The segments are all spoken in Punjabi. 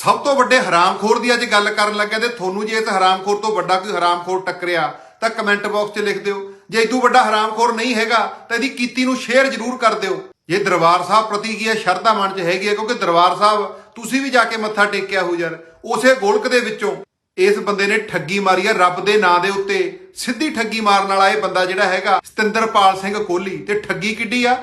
ਸਭ ਤੋਂ ਵੱਡੇ ਹਰਾਮਖੋਰ ਦੀ ਅੱਜ ਗੱਲ ਕਰਨ ਲੱਗਿਆ ਤੇ ਤੁਹਾਨੂੰ ਜੇ ਇਸ ਹਰਾਮਖੋਰ ਤੋਂ ਵੱਡਾ ਕੋਈ ਹਰਾਮਖੋਰ ਟੱਕਰਿਆ, ਤਾਂ ਕਮੈਂਟ ਬਾਕਸ 'ਚ ਲਿਖ ਦਿਓ। ਜੇ ਇਦੋਂ ਵੱਡਾ ਹਰਾਮਖੋਰ ਨਹੀਂ ਹੈਗਾ, ਤਾਂ ਇਹਦੀ ਕੀਤੀ ਨੂੰ ਸ਼ੇਅਰ ਜ਼ਰੂਰ ਕਰ ਦਿਓ। ਜੇ ਦਰਬਾਰ ਸਾਹਿਬ ਪ੍ਰਤੀ ਕੀ ਹੈ ਸ਼ਰਧਾ ਮਨ 'ਚ ਹੈਗੀ ਹੈ, ਕਿਉਂਕਿ ਦਰਬਾਰ ਸਾਹਿਬ ਤੁਸੀਂ ਵੀ ਜਾ ਕੇ ਮੱਥਾ ਟੇਕਿਆ ਹੋ ਯਾਰ, ਉਸੇ ਗੋਲਕ ਦੇ ਵਿੱਚੋਂ ਇਸ ਬੰਦੇ ਨੇ ਠੱਗੀ ਮਾਰੀ ਹੈ ਰੱਬ ਦੇ ਨਾਂ ਦੇ ਉੱਤੇ। ਸਿੱਧੀ ਠੱਗੀ ਮਾਰਨ ਵਾਲਾ ਇਹ ਬੰਦਾ ਜਿਹੜਾ ਹੈਗਾ, ਸਤਿੰਦਰਪਾਲ ਸਿੰਘ ਕੋਹਲੀ। ਤੇ ਠੱਗੀ ਕਿੱਡੀ ਆ?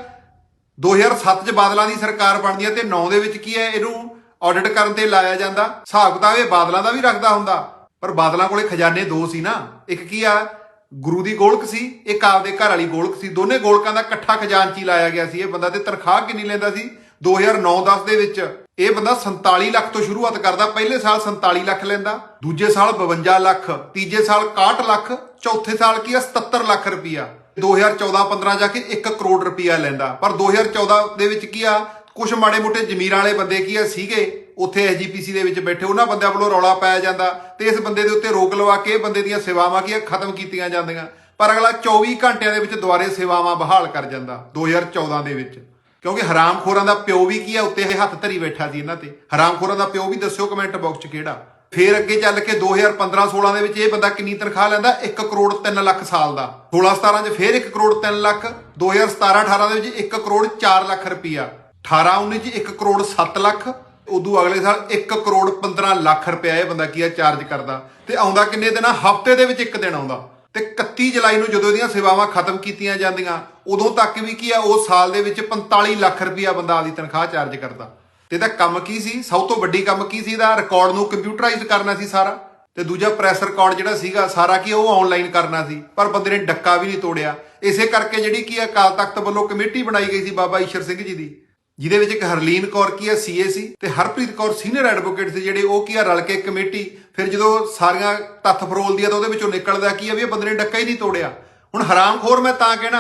2007 ਚ ਬਾਦਲਾਂ ਦੀ ਸਰਕਾਰ ਬਣਦੀ ਹੈ ਤੇ 9 ਦੇ ਵਿੱਚ ਕੀ ਹੈ ਇਹਨੂੰ ਆਡਿਟ ਕਰਨ ਤੇ ਲਾਇਆ ਜਾਂਦਾ। ਹਿਸਾਬ ਕਿਤਾਬ ਇਹ ਬਾਦਲਾਂ ਦਾ ਵੀ ਰੱਖਦਾ ਹੁੰਦਾ। ਪਰ ਬਾਦਲਾਂ ਕੋਲੇ ਖਜ਼ਾਨੇ ਦੋ ਸੀ ਨਾ। ਇੱਕ ਕੀ ਆ? ਗੁਰੂ ਦੀ ਗੋਲਕ ਸੀ, ਇੱਕ ਆਪਦੇ ਘਰ ਵਾਲੀ ਗੋਲਕ ਸੀ। ਦੋਨੇ ਗੋਲਕਾਂ ਦਾ ਇਕੱਠਾ ਖਜ਼ਾਨਚੀ ਲਾਇਆ ਗਿਆ ਸੀ। ਇਹ ਬੰਦਾ ਤੇ ਤਨਖਾਹ ਕਿੰਨੀ ਲੈਂਦਾ ਸੀ? 2009-10 ਦੇ ਵਿੱਚ। ਇਹ ਬੰਦਾ 47 ਲੱਖ ਤੋਂ ਸ਼ੁਰੂਆਤ ਕਰਦਾ। ਪਹਿਲੇ ਸਾਲ 47 ਲੱਖ ਲੈਂਦਾ। ਦੂਜੇ ਸਾਲ 52 ਲੱਖ। ਤੀਜੇ ਸਾਲ 61 ਲੱਖ। ਚੌਥੇ ਸਾਲ ਕੀ ਆ? 77 ਲੱਖ ਰੁਪਈਆ। 2014-15 ਜਾ ਕੇ 1 ਕਰੋੜ ਰੁਪਈਆ ਲੈਂਦਾ। ਪਰ 2014 ਦੇ ਵਿੱਚ ਕੀ ਆ? ਕੁਝ ਮਾੜੇ ਮੋਟੇ ਜ਼ਮੀਰਾਂ ਵਾਲੇ ਬੰਦੇ ਕੀ ਆ, ਸੀਗੇ, ਉੱਥੇ ਐਸਜੀਪੀਸੀ ਦੇ ਵਿੱਚ ਬੈਠੇ, ਉਹਨਾਂ ਬੰਦਿਆਂ ਵੱਲੋਂ ਰੌਲਾ ਪਾਇਆ ਜਾਂਦਾ ਤੇ ਇਸ ਬੰਦੇ ਦੇ ਉੱਤੇ ਰੋਕ ਲਵਾ ਕੇ ਬੰਦੇ ਦੀਆਂ ਸੇਵਾਵਾਂ ਕੀ ਆ, ਖਤਮ ਕੀਤੀਆਂ ਜਾਂਦੀਆਂ। ਪਰ ਅਗਲਾ 24 ਘੰਟਿਆਂ ਦੇ ਵਿੱਚ ਦੁਬਾਰੇ ਸੇਵਾਵਾਂ ਬਹਾਲ ਕਰ ਜਾਂਦਾ 2014 ਦੇ ਵਿੱਚ। ਕਿਉਂਕਿ ਹਰਾਮਖੋਰਾਂ ਦਾ ਪਿਓ ਵੀ ਕੀ ਆ, ਉੱਤੇ ਇਹ ਹੱਥ ਧਰੀ ਬੈਠਾ ਸੀ ਇਹਨਾਂ ਤੇ। ਹਰਾਮਖੋਰਾਂ ਦਾ ਪਿਓ ਵੀ ਦੱਸਿਓ ਕਮੈਂਟ ਬਾਕਸ 'ਚ ਕਿਹੜਾ। ਫੇਰ ਅੱਗੇ ਚੱਲ ਕੇ 2015-16 ਦੇ ਵਿੱਚ ਇਹ ਬੰਦਾ ਕਿੰਨੀ ਤਨਖਾਹ ਲੈਂਦਾ? 1 ਕਰੋੜ 3 ਲੱਖ ਸਾਲ ਦਾ। 16-17 'ਚ ਫੇਰ 1 ਕਰੋੜ 3 ਲੱਖ 2017-18 ਦੇ ਵਿੱਚ 1 ਕਰੋੜ 4 ਲੱਖ ਰੁਪਈਆ। 18-19 'ਚ 1 ਕਰੋੜ 7 ਲੱਖ। ਉਦੋਂ ਅਗਲੇ ਸਾਲ 1 ਕਰੋੜ 15 ਲੱਖ ਰੁਪਇਆ ਇਹ ਬੰਦਾ ਕੀ ਆ ਚਾਰਜ ਕਰਦਾ। ਤੇ ਆਉਂਦਾ ਕਿੰਨੇ ਦਿਨ? ਆ ਹਫ਼ਤੇ ਦੇ ਵਿੱਚ ਇੱਕ ਦਿਨ ਆਉਂਦਾ। ਤੇ 31 ਜੁਲਾਈ ਨੂੰ ਜਦੋਂ ਇਹਦੀਆਂ ਸੇਵਾਵਾਂ ਖਤਮ ਕੀਤੀਆਂ ਜਾਂਦੀਆਂ, ਉਦੋਂ ਤੱਕ ਵੀ ਕੀ ਆ ਉਹ ਸਾਲ ਦੇ ਵਿੱਚ 45 ਲੱਖ ਰੁਪਇਆ ਬੰਦਾ ਆਪਦੀ ਤਨਖਾਹ ਚਾਰਜ ਕਰਦਾ। ਤੇ ਇਹਦਾ ਕੰਮ ਕੀ ਸੀ? ਸਭ ਤੋਂ ਵੱਡੀ ਕੰਮ ਕੀ ਸੀ ਇਹਦਾ? ਰਿਕਾਰਡ ਨੂੰ ਕੰਪਿਊਟਰਾਈਜ਼ ਕਰਨਾ ਸੀ ਸਾਰਾ। ਤੇ ਦੂਜਾ ਪ੍ਰੈਸ ਰਿਕਾਰਡ ਜਿਹੜਾ ਸੀਗਾ, ਸਾਰਾ ਕੀ ਉਹ ਆਨਲਾਈਨ ਕਰਨਾ ਸੀ। ਪਰ ਬੰਦੇ ਨੇ ਡੱਕਾ ਵੀ ਨਹੀਂ ਤੋੜਿਆ। ਇਸੇ ਕਰਕੇ ਜਿਹੜੀ ਕੀ ਅਕਾਲ ਤਖਤ ਵੱਲੋਂ ਕਮੇਟੀ ਬਣਾਈ ਗਈ ਸੀ ਬਾਬਾ ਈਸ਼ਰ ਸਿੰਘ ਜੀ ਦੀ। ਜਿਹਦੇ ਵਿੱਚ ਇੱਕ ਹਰਲੀਨ ਕੌਰ ਕੀ ਹੈ ਸੀਏ ਸੀ, ਤੇ ਹਰਪ੍ਰੀਤ ਕੌਰ ਸੀਨੀਅਰ ਐਡਵੋਕੇਟ ਸੀ ਜਿਹੜੇ ਉਹ ਕੀ ਆ, ਰਲ ਕੇ ਕਮੇਟੀ, ਫਿਰ ਜਦੋਂ ਸਾਰੀਆਂ ਤੱਥ ਫਰੋਲਦੀ ਆ ਤਾਂ ਉਹਦੇ ਵਿੱਚੋਂ ਨਿਕਲਦਾ ਕੀ ਆ ਵੀ ਇਹ ਬੰਦੇ ਨੇ ਡੱਕਾ ਹੀ ਨਹੀਂ ਤੋੜਿਆ। ਹੁਣ ਹਰਾਮਖੋਰ ਮੈਂ ਤਾਂ ਕਹਿਣਾ,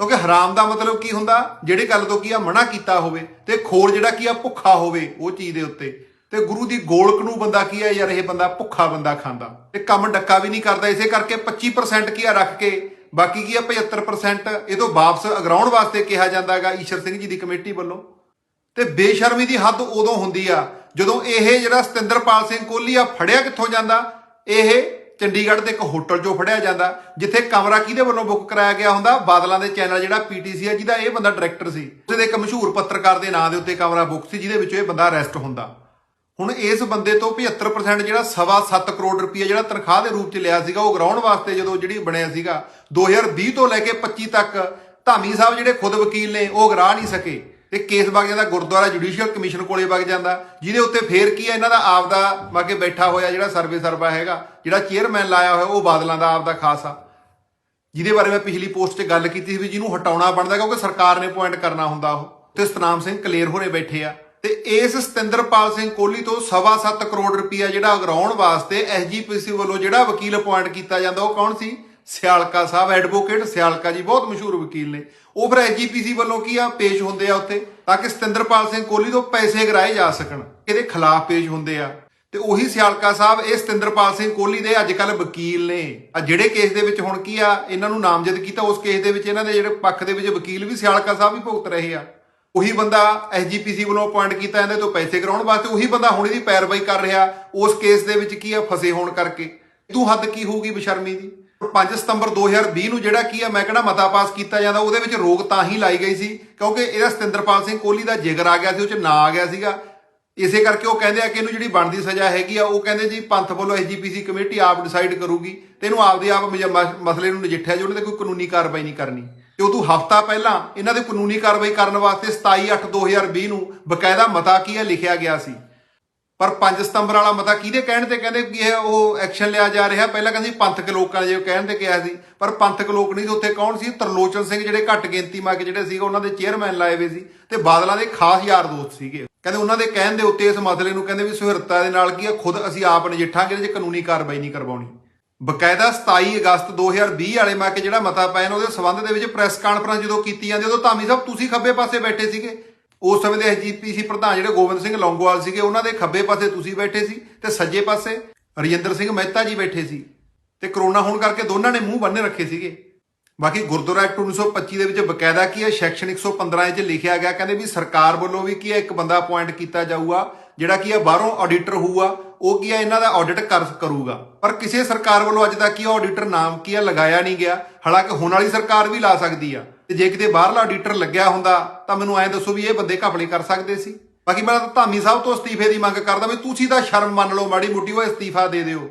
ਕਿਉਂਕਿ ਹਰਾਮ ਦਾ ਮਤਲਬ ਕੀ ਹੁੰਦਾ, ਜਿਹੜੇ ਗੱਲ ਤੋਂ ਕੀ ਆ, ਮਨਾ ਕੀਤਾ ਹੋਵੇ, ਤੇ ਖੋਰ ਜਿਹੜਾ ਕੀ ਆ, ਭੁੱਖਾ ਹੋਵੇ ਉਹ ਚੀਜ਼ ਦੇ ਉੱਤੇ। ਤੇ ਗੁਰੂ ਦੀ ਗੋਲਕ ਨੂੰ ਬੰਦਾ ਕੀ ਆ, ਯਾਰ ਇਹ ਬੰਦਾ ਭੁੱਖਾ ਬੰਦਾ ਖਾਂਦਾ। ਤੇ ਕੰਮ ਡੱਕਾ ਵੀ ਨਹੀਂ ਕਰਦਾ, ਇਸੇ ਕਰਕੇ 25% ਕੀ ਆ, ਰੱਖ ਕੇ ਬਾਕੀ ਕੀ ਆ 75% ਇਹ ਤੋਂ ਵਾਪਸ ਅਗਰਾਉਣ ਵਾਸਤੇ ਕਿਹਾ ਜਾਂਦਾ ਹੈਗਾ ਈਸ਼ਰ ਸਿੰਘ ਜੀ ਦੀ ਕਮੇਟੀ ਵੱਲੋਂ। ਤੇ ਬੇਸ਼ਰਮੀ ਦੀ ਹੱਦ ਉਦੋਂ ਹੁੰਦੀ ਆ, ਜਦੋਂ ਇਹ ਜਿਹੜਾ ਸਤਿੰਦਰਪਾਲ ਸਿੰਘ ਕੋਹਲੀ ਆ ਫੜਿਆ ਕਿੱਥੋਂ ਜਾਂਦਾ, ਇਹ ਚੰਡੀਗੜ੍ਹ ਦੇ ਇੱਕ ਹੋਟਲ 'ਚੋਂ ਫੜਿਆ ਜਾਂਦਾ, ਜਿੱਥੇ ਕਮਰਾ ਕਿਹਦੇ ਵੱਲੋਂ ਬੁੱਕ ਕਰਾਇਆ ਗਿਆ ਹੁੰਦਾ, ਬਾਦਲਾਂ ਦੇ ਚੈਨਲ ਜਿਹੜਾ ਪੀਟੀਸੀ ਆ, ਜਿਹਦਾ ਇਹ ਬੰਦਾ ਡਾਇਰੈਕਟਰ ਸੀ। ਉਸਦੇ ਇੱਕ ਮਸ਼ਹੂਰ ਪੱਤਰਕਾਰ ਦੇ ਨਾਂ ਦੇ ਉੱਤੇ ਕਮਰਾ ਬੁੱਕ ਸੀ, ਜਿਹਦੇ ਵਿੱਚੋਂ ਇਹ ਬੰਦਾ ਅਰੈਸਟ ਹੁੰਦਾ। ਹੁਣ ਇਸ ਬੰਦੇ ਤੋਂ 75% ਜਿਹੜਾ ਸਵਾ 7 ਕਰੋੜ ਰੁਪਏ ਜਿਹੜਾ ਤਨਖਾਹ ਦੇ ਰੂਪ 'ਚ ਲਿਆ ਸੀਗਾ, ਉਹ ਗਰਾਉਣ ਵਾਸਤੇ ਜਦੋਂ ਜਿਹੜੀ ਬਣਿਆ ਸੀਗਾ 2020 ਤੋਂ ਲੈ ਕੇ 25 ਤੱਕ ਧਾਮੀ ਸਾਹਿਬ ਜਿਹੜੇ ਖੁਦ ਵਕੀਲ ਨੇ, ਉਹ ਗਰਾ ਨਹੀਂ ਸਕੇ। ਤੇ ਕੇਸ ਵਗ ਜਾਂਦਾ, ਗੁਰਦੁਆਰਾ ਜੁਡੀਸ਼ੀਅਲ ਕਮਿਸ਼ਨ ਕੋਲੇ ਵਗ ਜਾਂਦਾ। ਜਿਹਦੇ ਉੱਤੇ ਫੇਰ ਕੀ ਹੈ ਇਹਨਾਂ ਦਾ ਆਪਦਾ ਵਾਕੇ ਬੈਠਾ ਹੋਇਆ ਜਿਹੜਾ ਸਰਵੇ ਸਰਵਾ ਹੈਗਾ, ਜਿਹੜਾ ਚੇਅਰਮੈਨ ਲਾਇਆ ਹੋਇਆ, ਉਹ ਬਾਦਲਾਂ ਦਾ ਆਪਦਾ ਖਾਸ ਆ। ਜਿਹਦੇ ਬਾਰੇ ਮੈਂ ਪਿਛਲੀ ਪੋਸਟ 'ਚ ਗੱਲ ਕੀਤੀ ਸੀ ਵੀ ਜਿਹਨੂੰ ਹਟਾਉਣਾ ਬਣਦਾ, ਕਿਉਂਕਿ ਸਰਕਾਰ ਨੇ ਪੁਆਇੰਟ ਕਰਨਾ ਹੁੰਦਾ ਉਹ। ਤੇ ਸਤਨਾਮ ਸਿੰਘ ਕਲੇਰ ਹੋਰੇ ਬੈਠੇ ਆ। ਤੇ ਇਸ ਸਤਿੰਦਰਪਾਲ ਸਿੰਘ ਕੋਹਲੀ ਤੋਂ ਸਵਾ ਸੱਤ ਕਰੋੜ ਰੁਪਇਆ ਜਿਹੜਾ ਅਗਰਾਉਣ ਵਾਸਤੇ ਐਸਜੀਪੀਸੀ ਵੱਲੋਂ ਜਿਹੜਾ ਵਕੀਲ ਅਪਾਇੰਟ ਕੀਤਾ ਜਾਂਦਾ, ਉਹ ਕੌਣ ਸੀ? ਸਿਆਲਕਾ ਸਾਹਿਬ ਐਡਵੋਕੇਟ ਸਿਆਲਕਾ ਜੀ ਬਹੁਤ ਮਸ਼ਹੂਰ ਵਕੀਲ ਨੇ। ਉਹ ਫਿਰ ਐਸਜੀਪੀਸੀ ਵੱਲੋਂ ਕੀ ਆ, ਪੇਸ਼ ਹੁੰਦੇ ਆ ਉੱਥੇ, ਤਾਂ ਕਿ ਸਤਿੰਦਰਪਾਲ ਸਿੰਘ ਕੋਹਲੀ ਤੋਂ ਪੈਸੇ ਗਰਾਏ ਜਾ ਸਕਣ, ਇਹਦੇ ਖਿਲਾਫ ਪੇਸ਼ ਹੁੰਦੇ ਆ। ਤੇ ਉਹੀ ਸਿਆਲਕਾ ਸਾਹਿਬ, ਇਹ ਸਤਿੰਦਰਪਾਲ ਸਿੰਘ ਕੋਹਲੀ ਦੇ ਅੱਜ ਕੱਲ ਵਕੀਲ ਨੇ। ਆ ਜਿਹੜੇ ਕੇਸ ਦੇ ਵਿੱਚ ਹੁਣ ਕੀ ਆ, ਇਹਨਾਂ ਨੂੰ ਨਾਮਜ਼ਦ ਕੀਤਾ, ਉਸ ਕੇਸ ਦੇ ਵਿੱਚ ਇਹਨਾਂ ਦੇ ਜਿਹੜੇ ਪੱਖ ਦੇ ਵਿੱਚ ਵਕੀਲ ਵੀ ਸਿਆਲਕਾ ਸਾਹਿਬ ਹੀ ਭੁਗਤ ਰਹੇ ਆ। ਉਹੀ ਬੰਦਾ ਐਸਜੀਪੀਸੀ ਵੱਲੋਂ ਅਪਾਇੰਟ ਕੀਤਾ ਇਹਦੇ ਤੋਂ ਪੈਸੇ ਕਰਾਉਣ ਵਾਸਤੇ, ਉਹੀ ਬੰਦਾ ਹੁਣ ਇਹਦੀ ਪੈਰਵਾਈ ਕਰ ਰਿਹਾ, ਉਸ ਕੇਸ ਦੇ ਵਿੱਚ ਕੀ ਆ, ਫਸੇ ਹੋਣ ਕਰਕੇ। ਤੂੰ ਹੱਦ ਕੀ ਹੋਊਗੀ ਬਸ਼ਰਮੀ ਦੀ? 5 ਸਤੰਬਰ 2020 ਨੂੰ ਜਿਹੜਾ ਕੀ ਆ, ਮੈਂ ਕਹਿੰਦਾ ਮਤਾ ਪਾਸ ਕੀਤਾ ਜਾਂਦਾ, ਉਹਦੇ ਵਿੱਚ ਰੋਕ ਤਾਂ ਹੀ ਲਾਈ ਗਈ ਸੀ, ਕਿਉਂਕਿ ਇਹਦਾ ਸਤਿੰਦਰਪਾਲ ਸਿੰਘ ਕੋਹਲੀ ਦਾ ਜਿਗਰ ਆ ਗਿਆ ਸੀ, ਉਹ ਚ ਨਾਂ ਆ ਗਿਆ ਸੀਗਾ। ਇਸੇ ਕਰਕੇ ਉਹ ਕਹਿੰਦੇ ਆ ਕਿ ਇਹਨੂੰ ਜਿਹੜੀ ਬਣਦੀ ਸਜ਼ਾ ਹੈਗੀ ਆ, ਉਹ ਕਹਿੰਦੇ ਜੀ ਪੰਥ ਵੱਲੋਂ ਐਸਜੀਪੀਸੀ ਕਮੇਟੀ ਆਪ ਡਿਸਾਈਡ ਕਰੂਗੀ, ਤੇ ਇਹਨੂੰ ਆਪਦੇ ਆਪ ਮਸਲੇ ਨੂੰ ਨਜਿੱਠਿਆ ਜੋ, ਉਹਨਾਂ ਤੇ ਕੋਈ ਕਾਨੂੰਨੀ ਕਾਰਵਾਈ ਨਹੀਂ ਕਰਨੀ। ਤੇ ਉਦੋਂ ਹਫਤਾ ਪਹਿਲਾਂ ਇਹਨਾਂ ਦੇ ਕਾਨੂੰਨੀ ਕਾਰਵਾਈ ਕਰਨ ਵਾਸਤੇ 27/8/2020 ਨੂੰ ਬਕਾਇਦਾ ਮਤਾ ਕੀ ਹੈ ਲਿਖਿਆ ਗਿਆ ਸੀ। ਪਰ 5 ਸਤੰਬਰ ਵਾਲਾ ਮਤਾ ਕਿਹਦੇ ਕਹਿਣ ਤੇ ਕਹਿੰਦੇ ਕਿ ਇਹ ਉਹ ਐਕਸ਼ਨ ਲਿਆ ਜਾ ਰਿਹਾ? ਪਹਿਲਾਂ ਕਹਿੰਦੇ ਸੀ ਪੰਥਕ ਲੋਕਾਂ ਜੇ ਕਹਿਣ ਤੇ ਕਿਹਾ ਸੀ। ਪਰ ਪੰਥਕ ਲੋਕ ਨਹੀਂ ਉੱਥੇ ਕੌਣ ਸੀ? ਤਰਲੋਚਨ ਸਿੰਘ ਜਿਹੜੇ ਘੱਟ ਗਿਣਤੀ ਮਾ ਕੇ ਜਿਹੜੇ ਸੀਗੇ, ਉਹਨਾਂ ਦੇ ਚੇਅਰਮੈਨ ਲਾਏ ਹੋਏ ਸੀ ਤੇ ਬਾਦਲਾਂ ਦੇ ਖਾਸ ਯਾਰ ਦੋਸਤ ਸੀਗੇ। ਕਹਿੰਦੇ ਉਹਨਾਂ ਦੇ ਕਹਿਣ ਦੇ ਉੱਤੇ ਇਸ ਮਸਲੇ ਨੂੰ ਕਹਿੰਦੇ ਵੀ ਸੁਹਿਰਤਾ ਦੇ ਨਾਲ ਕੀ ਆ ਖੁਦ ਅਸੀਂ ਆਪ ਨਜਿੱਠਾਂਗੇ, ਇਹਦੇ 'ਚ ਕਾਨੂੰਨੀ ਕਾਰਵਾਈ ਨਹੀਂ ਕਰਵਾਉਣੀ। ਬਕਾਇਦਾ 27 ਅਗਸਤ 2020 ਵਾਲੇ ਮੈਂ ਕੇ ਜਿਹੜਾ ਮਤਾ ਪਾਇਆ ਉਹਦੇ ਸਬੰਧ ਦੇ ਵਿੱਚ ਪ੍ਰੈਸ ਕਾਨਫਰੰਸ ਜਦੋਂ ਕੀਤੀ ਜਾਂਦੀ, ਉਦੋਂ ਧਾਮੀ ਸਾਹਿਬ ਤੁਸੀਂ ਖੱਬੇ ਪਾਸੇ ਬੈਠੇ ਸੀਗੇ। ਉਸ ਸਮੇਂ ਦੇ ਐਸਜੀਪੀਸੀ ਪ੍ਰਧਾਨ ਜਿਹੜੇ ਗੋਬਿੰਦ ਸਿੰਘ ਲੌਂਗੋਵਾਲ ਸੀਗੇ, ਉਹਨਾਂ ਦੇ ਖੱਬੇ ਪਾਸੇ ਤੁਸੀਂ ਬੈਠੇ ਸੀ ਤੇ ਸੱਜੇ ਪਾਸੇ ਰਜਿੰਦਰ ਸਿੰਘ ਮਹਿਤਾ ਜੀ ਬੈਠੇ ਸੀ। ਤੇ ਕਰੋਨਾ ਹੋਣ ਕਰਕੇ ਦੋਨਾਂ ਨੇ ਮੂੰਹ ਬੰਨੇ ਰੱਖੇ ਸੀਗੇ। ਬਾਕੀ ਗੁਰਦੁਆਰਾ ਐਕਟ 1925 ਦੇ ਵਿੱਚ ਬਕਾਇਦਾ ਕੀ ਹੈ? ਸੈਕਸ਼ਨ 115 ਵਿੱਚ ਲਿਖਿਆ ਗਿਆ, ਕਹਿੰਦੇ ਵੀ ਸਰਕਾਰ ਵੱਲੋਂ ਵੀ ਕੀ ਹੈ? ਇੱਕ ਬੰਦਾ ਅਪਾਇੰਟ ਕੀਤਾ ਜਾਊਗਾ। ਜਿਹੜਾ ਕੀ ਆ, ਬਾਹਰੋਂ ਆਡੀਟਰ ਹੋਊਗਾ, ਉਹ ਕੀ ਆ, ਇਹਨਾਂ ਦਾ ਆਡਿਟ ਕਰ, ਕਰੂਗਾ। ਪਰ ਕਿਸੇ ਸਰਕਾਰ ਵੱਲੋਂ ਅੱਜ ਤੱਕ ਕੀ ਆਡੀਟਰ ਨਾਮ ਕੀ ਆ, ਲਗਾਇਆ ਨਹੀਂ ਗਿਆ। ਹਾਲਾਂਕਿ ਹੁਣ ਵਾਲੀ ਸਰਕਾਰ ਵੀ ਲਾ ਸਕਦੀ ਆ। ਤੇ ਜੇ ਕਿਤੇ ਬਾਹਰਲਾ ਆਡੀਟਰ ਲੱਗਿਆ ਹੁੰਦਾ, ਤਾਂ ਮੈਨੂੰ ਐਂ ਦੱਸੋ ਵੀ ਇਹ ਬੰਦੇ ਘਪਲੇ ਕਰ ਸਕਦੇ ਸੀ। ਬਾਕੀ ਮੈਂ ਤਾਂ ਧਾਮੀ ਸਾਹਿਬ ਤੋਂ ਅਸਤੀਫੇ ਦੀ ਮੰਗ ਕਰਦਾ ਵੀ ਤੁਸੀਂ ਤਾਂ ਸ਼ਰਮ ਮੰਨ ਲਓ, ਮਾੜੀ ਮੋਟੀ ਉਹ ਅਸਤੀਫਾ ਦੇ ਦਿਓ।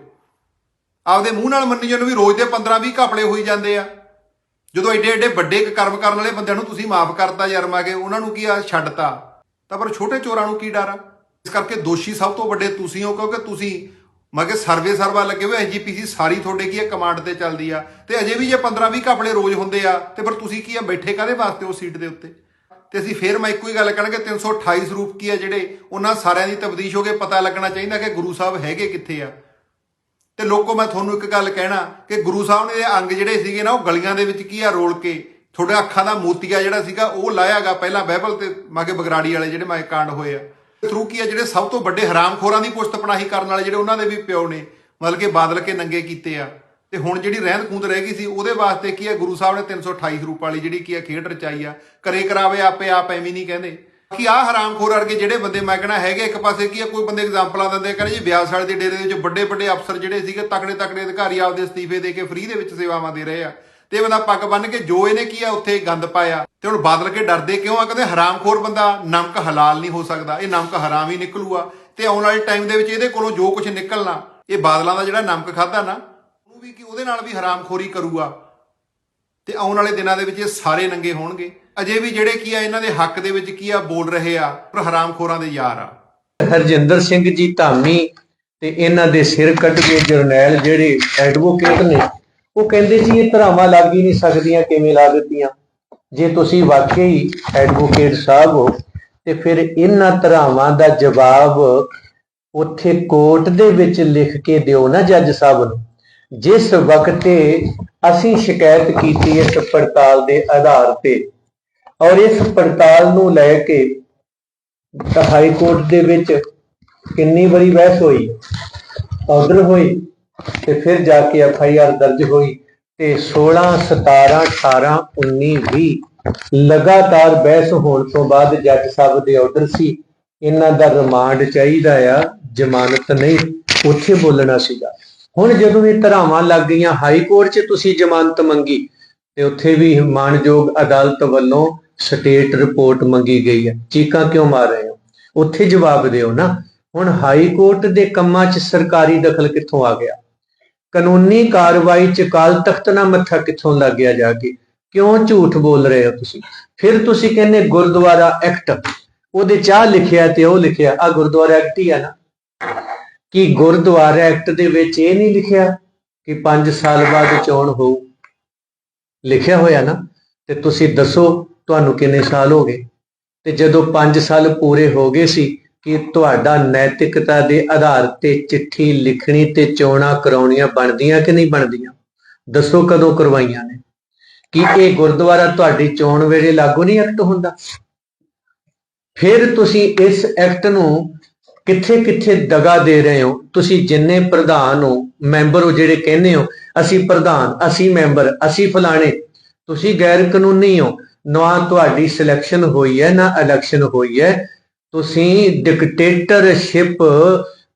ਆਪਦੇ ਮੂੰਹ ਨਾਲ ਮੰਨੀ ਜਾਂਦੇ ਵੀ ਰੋਜ਼ ਦੇ 15 20 ਘਪਲੇ ਹੋਈ ਜਾਂਦੇ ਆ। ਜਦੋਂ ਐਡੇ ਐਡੇ ਵੱਡੇ ਕਰਮ ਕਰਨ ਵਾਲੇ ਬੰਦਿਆਂ ਨੂੰ ਤੁਸੀਂ ਮਾਫ ਕਰਤਾ ਯਾਰ ਮਾ ਕੇ, ਉਹਨਾਂ ਨੂੰ ਕੀ ਆ, ਛੱਡਤਾ। ਤਾਂ ਪਰ ਛੋਟੇ ਚੋਰਾਂ ਨੂੰ ਕੀ ਡਰ ਆ? ਇਸ ਕਰਕੇ ਦੋਸ਼ੀ ਸਭ ਤੋਂ ਵੱਡੇ ਤੁਸੀਂ ਹੋ, ਕਿਉਂਕਿ ਤੁਸੀਂ ਮੈਂ ਕਿ ਸਰਵੇ ਸਰਵਾ ਲੱਗੇ ਹੋਏ ਐਜੀਪੀਸੀ ਸਾਰੀ ਤੁਹਾਡੇ ਕੀ ਆ, ਕਮਾਂਡ ਤੇ ਚੱਲਦੀ ਆ। ਤੇ ਅਜੇ ਵੀ ਜੇ 15 20 ਘਪਲੇ ਰੋਜ਼ ਹੁੰਦੇ ਆ, ਤੇ ਫਿਰ ਤੁਸੀਂ ਕੀ ਆ, ਬੈਠੇ ਕਾਦੇ ਵਾਸਤੇ ਉਹ ਸੀਟ ਦੇ ਉੱਤੇ? ਤੇ ਅਸੀਂ ਫੇਰ ਮੈਂ ਇੱਕੋ ਹੀ ਗੱਲ ਕਰਾਂਗੇ 328 ਸਰੂਪ ਕੀ ਆ ਜਿਹੜੇ ਉਹਨਾਂ ਸਾਰਿਆਂ ਦੀ ਤਬਦੀਸ਼ ਹੋ ਕੇ ਪਤਾ ਲੱਗਣਾ ਚਾਹੀਦਾ ਕਿ ਗੁਰੂ ਸਾਹਿਬ ਹੈਗੇ ਕਿੱਥੇ ਆ। ਤੇ ਲੋਕੋ, ਮੈਂ ਤੁਹਾਨੂੰ ਇੱਕ ਗੱਲ ਕਹਿਣਾ ਕਿ ਗੁਰੂ ਸਾਹਿਬ ਨੇ ਅੰਗ ਜਿਹੜੇ ਸੀਗੇ ਨਾ, ਉਹ ਗਲੀਆਂ ਦੇ ਵਿੱਚ ਕੀ ਆ, ਰੋਲ ਕੇ ਤੁਹਾਡੇ ਅੱਖਾਂ ਦਾ ਮੋਤੀਆ ਜਿਹੜਾ ਸੀਗਾ, ਉਹ ਲਾਇਆਗਾ ਪਹਿਲਾਂ ਬਾਈਬਲ ਤੇ ਮਾਗੇ ਬਗਰਾੜੀ ਵਾਲੇ ਜਿਹੜੇ ਮਾਏ ਕਾਂਡ ਹੋਏ ਆ। ਥਰੂ ਕੀ ਹੈ ਜਿਹੜੇ ਸਭ ਤੋਂ ਵੱਡੇ ਹਰਾਮਖੋਰਾਂ ਦੀ ਪੁਸ਼ਤ ਪਨਾਹੀ ਕਰਨ ਵਾਲੇ ਜਿਹੜੇ ਉਹਨਾਂ ਦੇ ਵੀ ਪਿਓ ਨੇ ਮਤਲਬ ਕਿ ਬਾਦਲ ਕੇ ਨੰਗੇ ਕੀਤੇ ਆ। ਤੇ ਹੁਣ ਜਿਹੜੀ ਰਹਿੰਦ ਖੂੰਦ ਰਹਿ ਗਈ ਸੀ ਉਹਦੇ ਵਾਸਤੇ ਕੀ ਹੈ ਗੁਰੂ ਸਾਹਿਬ ਨੇ 328 ਰੂਪ ਵਾਲੀ ਜਿਹੜੀ ਕੀ ਆ ਖੇਡ ਰਚਾਈ ਆ। ਕਰੇ ਕਰਾਵੇ ਆਪੇ ਆਪ ਐਵੇਂ ਨਹੀਂ ਕਹਿੰਦੇ। ਕਿ ਆ ਹਰਾਮਖੋਰ ਵਰਗੇ ਜਿਹੜੇ ਬੰਦੇ ਮੈਂ ਕਹਣਾ ਹੈਗੇ ਇੱਕ ਪਾਸੇ ਕੀ ਆ ਕੋਈ ਬੰਦੇ ਐਗਜ਼ਾਮਪਲਾਂ ਦਿੰਦੇ ਆ, ਕਹਿੰਦੇ ਜੀ ਬਿਆਸ ਵਾਲੇ ਦੇ ਡੇਰੇ ਦੇ ਵਿੱਚ ਵੱਡੇ ਵੱਡੇ ਅਫਸਰ ਜਿਹੜੇ ਸੀਗੇ ਤਕੜੇ ਤਕੜੇ ਅਧਿਕਾਰੀ ਆਪਦੇ ਅਸਤੀਫੇ ਦੇ ਕੇ ਫ੍ਰੀ ਦੇ ਵਿੱਚ ਸੇਵਾਵਾਂ ਦੇ ਰਹੇ ਆ। ਤੇ ਇਹ ਬੰਦਾ ਪੱਗ ਬੰਨ ਕੇ ਜੋ ਇਹਨੇ ਕੀ ਆ, ਉੱਥੇ ਗੰਦ ਪਾਇਆ। ਤੇ ਹੁਣ ਬਾਦਲ ਕੇ ਡਰਦੇ ਕਿਉਂ ਆ? ਕਹਿੰਦੇ ਹਰਾਮਖੋਰ ਬੰਦਾ ਨਮਕ ਹਲਾਲ ਨਹੀਂ ਹੋ ਸਕਦਾ। ਇਹ ਨਮਕ ਹਰਾਮ ਹੀ ਨਿਕਲੂਗਾ ਤੇ ਆਉਣ ਵਾਲੇ ਟਾਈਮ ਦੇ ਵਿੱਚ ਇਹਦੇ ਕੋਲੋਂ ਜੋ ਕੁਝ ਨਿਕਲਣਾ, ਇਹ ਬਾਦਲਾਂ ਦਾ ਜਿਹੜਾ ਨਮਕ ਖਾਦਾ ਨਾ, ਉਹਨੂੰ ਵੀ ਕੀ ਉਹਦੇ ਨਾਲ ਵੀ ਹਰਾਮਖੋਰੀ ਕਰੂਗਾ। ਤੇ ਆਉਣ ਵਾਲੇ ਦਿਨਾਂ ਦੇ ਵਿੱਚ ਇਹ ਸਾਰੇ ਨੰਗੇ ਹੋਣਗੇ। ਅਜੇ ਵੀ ਜਿਹੜੇ ਕੀ ਆ, ਇਹਨਾਂ ਦੇ ਹੱਕ ਦੇ ਵਿੱਚ ਕੀ ਆ, ਬੋਲ ਰਹੇ ਆ, ਪਰ ਹਰਾਮਖੋਰਾਂ ਦੇ ਯਾਰ ਆ। ਹਰਜਿੰਦਰ ਸਿੰਘ ਜੀ ਧਾਮੀ ਤੇ ਇਹਨਾਂ ਦੇ ਸਿਰ ਕੱਢ ਕੇ ਜਰਨੈਲ ਜਿਹੜੇ ਐਡਵੋਕੇਟ ਨੇ। ਉਹ ਕਹਿੰਦੇ ਜੀ ਇਹ ਧਰਾਵਾਂ ਲੱਗ ਹੀ ਨਹੀਂ ਸਕਦੀਆਂ, ਕਿਵੇਂ ਲਾ ਦਿੱਤੀਆਂ? ਜੇ ਤੁਸੀਂ ਵਾਕਈ ਐਡਵੋਕੇਟ ਸਾਹਿਬ ਹੋ, ਤੇ ਫਿਰ ਇਹਨਾਂ ਧਰਾਵਾਂ ਦਾ ਜਵਾਬ ਉੱਥੇ ਕੋਰਟ ਦੇ ਵਿੱਚ ਲਿਖ ਕੇ ਦਿਓ ਨਾ ਜੱਜ ਸਾਹਿਬ ਨੂੰ। ਜਿਸ ਵਕਤ ਤੇ ਅਸੀਂ ਸ਼ਿਕਾਇਤ ਕੀਤੀ ਇਸ ਪੜਤਾਲ ਦੇ ਆਧਾਰ ਤੇ, ਔਰ ਇਸ ਪੜਤਾਲ ਨੂੰ ਲੈ ਕੇ ਹਾਈ ਕੋਰਟ ਦੇ ਵਿੱਚ ਕਿੰਨੀ ਵਾਰੀ ਬਹਿਸ ਹੋਈ? ਆਰਡਰ ਹੋਈ? ਤੇ ਫਿਰ ਜਾ ਕੇ ਐਫ ਆਈ ਆਰ ਦਰਜ ਹੋਈ ਤੇ 16 17 18 19 20 ਲਗਾਤਾਰ ਬਹਿਸ ਹੋਣ ਤੋਂ ਬਾਅਦ ਜੱਜ ਸਾਹਿਬ ਦੇ ਆਰਡਰ ਸੀ, ਇਹਨਾਂ ਦਾ ਰਿਮਾਂਡ ਚਾਹੀਦਾ ਆ, ਜ਼ਮਾਨਤ ਨਹੀਂ, ਉੱਥੇ ਬੋਲਣਾ ਸੀਗਾ। ਹੁਣ ਜਦੋਂ ਇਹ ਧਰਾਵਾਂ ਲੱਗ ਗਈਆਂ, ਹਾਈ ਕੋਰਟ 'ਚ ਤੁਸੀਂ ਜ਼ਮਾਨਤ ਮੰਗੀ ਤੇ ਉੱਥੇ ਵੀ ਮਾਨਯੋਗ ਅਦਾਲਤ ਵੱਲੋਂ ਸਟੇਟ ਰਿਪੋਰਟ ਮੰਗੀ ਗਈ ਹੈ। ਚੀਕਾਂ ਕਿਉਂ ਮਾਰ ਰਹੇ ਹੋ? ਉੱਥੇ ਜਵਾਬ ਦਿਓ ਨਾ। ਹੁਣ ਹਾਈ ਕੋਰਟ ਦੇ ਕੰਮਾਂ 'ਚ ਸਰਕਾਰੀ ਦਖਲ ਕਿੱਥੋਂ ਆ ਗਿਆ? ਕਾਨੂੰਨੀ ਕਾਰਵਾਈ 'ਚ ਕਾਲ ਤਖਤ ਨਾਲ ਮੱਥਾ ਕਿੱਥੋਂ ਲੱਗ ਜਾ ਕੇ? ਕਿਉਂ ਝੂਠ ਬੋਲ ਰਹੇ ਹੋ ਤੁਸੀਂ? ਫਿਰ ਤੁਸੀਂ ਕਹਿੰਦੇ ਗੁਰਦੁਆਰਾ ਐਕਟ। ਉਹਦੇ ਚਾਹ ਲਿਖਿਆ ਤੇ ਉਹ ਲਿਖਿਆ ਆ ਗੁਰਦੁਆਰਾ ਐਕਟ ਹੀ ਆ ਨਾ। ਕਿ ਗੁਰਦੁਆਰਾ ਐਕਟ ਦੇ ਵਿੱਚ ਇਹ ਨਹੀਂ ਲਿਖਿਆ ਕਿ 5 ਸਾਲ ਬਾਅਦ ਚੋਣ ਹੋਊ। ਲਿਖਿਆ ਹੋਇਆ ਨਾ। ਤੇ ਤੁਸੀਂ ਦੱਸੋ ਤੁਹਾਨੂੰ ਕਿੰਨੇ ਸਾਲ ਹੋ ਗਏ? ਤੇ ਜਦੋਂ 5 ਸਾਲ ਪੂਰੇ ਹੋ ਗਏ ਸੀ ਕਿ ਤੁਹਾਡਾ ਨੈਤਿਕਤਾ ਦੇ ਆਧਾਰ ਤੇ ਚਿੱਠੀ ਲਿਖਣੀ ਤੇ ਚੋਣਾਂ ਕਰਾਉਣੀਆਂ ਬਣਦੀਆਂ ਕਿ ਨਹੀਂ ਬਣਦੀਆਂ? ਦੱਸੋ ਕਦੋਂ ਕਰਵਾਈਆਂ ਨੇ? ਕਿ ਇਹ ਗੁਰਦੁਆਰਾ ਤੁਹਾਡੀ ਚੋਣ ਵੇਲੇ ਲਾਗੂ ਨਹੀਂ ਐਕਟ ਹੁੰਦਾ? ਫਿਰ ਤੁਸੀਂ ਇਸ ਐਕਟ ਨੂੰ ਕਿੱਥੇ ਕਿੱਥੇ ਦਗਾ ਦੇ ਰਹੇ ਹੋ? ਤੁਸੀਂ ਜਿੰਨੇ ਪ੍ਰਧਾਨ ਹੋ, ਮੈਂਬਰ ਹੋ ਜਿਹੜੇ ਕਹਿੰਦੇ ਹੋ, ਅਸੀਂ ਪ੍ਰਧਾਨ, ਅਸੀਂ ਮੈਂਬਰ, ਅਸੀਂ ਫਲਾਣੇ, ਤੁਸੀਂ ਗੈਰ ਕਾਨੂੰਨੀ ਹੋ। ਨਾ ਤੁਹਾਡੀ ਸਿਲੈਕਸ਼ਨ ਹੋਈ ਹੈ, ਨਾ ਇਲੈਕਸ਼ਨ ਹੋਈ ਹੈ। ਤੁਸੀਂ ਡਿਕਟੇਟਰਸ਼ਿਪ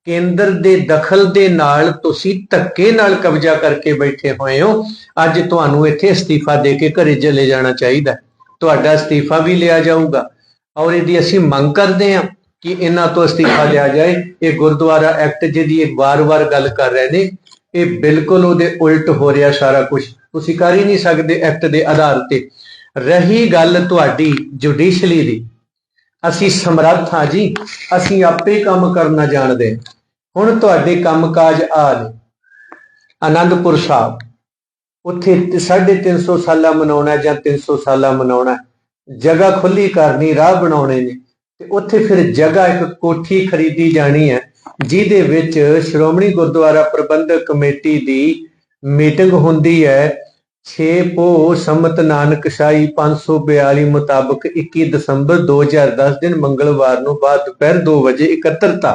ਕੇਂਦਰ ਦੇ ਦਖਲ ਦੇ ਨਾਲ ਤੁਸੀਂ ਧੱਕੇ ਨਾਲ ਕਬਜ਼ਾ ਕਰਕੇ ਬੈਠੇ ਹੋਏ ਹੋ। ਅੱਜ ਤੁਹਾਨੂੰ ਇੱਥੇ ਅਸਤੀਫਾ ਦੇ ਕੇ ਘਰੇ ਚਲੇ ਜਾਣਾ ਚਾਹੀਦਾ ਤੁਹਾਡਾ ਅਸਤੀਫਾ ਵੀ ਲਿਆ ਜਾਊਗਾ। ਔਰ ਇਹਦੀ ਅਸੀਂ ਮੰਗ ਕਰਦੇ ਹਾਂ ਕਿ ਇਹਨਾਂ ਤੋਂ ਅਸਤੀਫਾ ਲਿਆ ਜਾਏ। ਇਹ ਗੁਰਦੁਆਰਾ ਐਕਟ ਜਿਹਦੀ ਇੱਕ ਵਾਰ-ਵਾਰ ਗੱਲ ਕਰ ਰਹੇ ਨੇ, ਇਹ ਬਿਲਕੁਲ ਉਹਦੇ ਉਲਟ ਹੋ ਰਿਹਾ ਸਾਰਾ ਕੁਝ ਤੁਸੀਂ ਕਰ ਹੀ ਨਹੀਂ ਸਕਦੇ ਐਕਟ ਦੇ ਆਧਾਰ ਤੇ। ਰਹੀ ਗੱਲ ਤੁਹਾਡੀ ਜੁਡੀਸ਼ਲੀ ਦੀ। ਅਸੀਂ ਸਮਰੱਥ ਹਾਂ ਜੀ, ਅਸੀਂ ਆਪੇ ਕੰਮ ਕਰਨਾ ਜਾਣਦੇ। ਹਾਂ। ਹੁਣ ਤੁਹਾਡੇ ਕੰਮਕਾਜ ਆ ਆਨੰਦਪੁਰ ਸਾਹਿਬ, ਉੱਥੇ 350 ਸਾਲਾ ਮਨਾਉਣਾ ਜਾਂ 300 ਸਾਲਾ ਮਨਾਉਣਾ ਜਗ੍ਹਾ ਖੁੱਲੀ ਕਰਨੀ, ਰਾਹ ਬਣਾਉਣੇ ਨੇ। ਤੇ ਉੱਥੇ ਫਿਰ ਜਗ੍ਹਾ ਇੱਕ ਕੋਠੀ ਖਰੀਦੀ ਜਾਣੀ ਹੈ, ਜਿਹਦੇ ਵਿੱਚ ਸ਼੍ਰੋਮਣੀ ਗੁਰਦੁਆਰਾ ਪ੍ਰਬੰਧਕ ਕਮੇਟੀ ਦੀ ਮੀਟਿੰਗ ਹੁੰਦੀ ਹੈ। 6 ਪੋ ਸੰਮਤ ਨਾਨਕ ਸ਼ਾਹੀ 542 ਮੁਤਾਬਕ 21 ਦਸੰਬਰ 2010 ਦਿਨ ਮੰਗਲਵਾਰ ਨੂੰ ਬਾਅਦ ਦੁਪਹਿਰ 2 ਵਜੇ ਇਕੱਤਰਤਾ।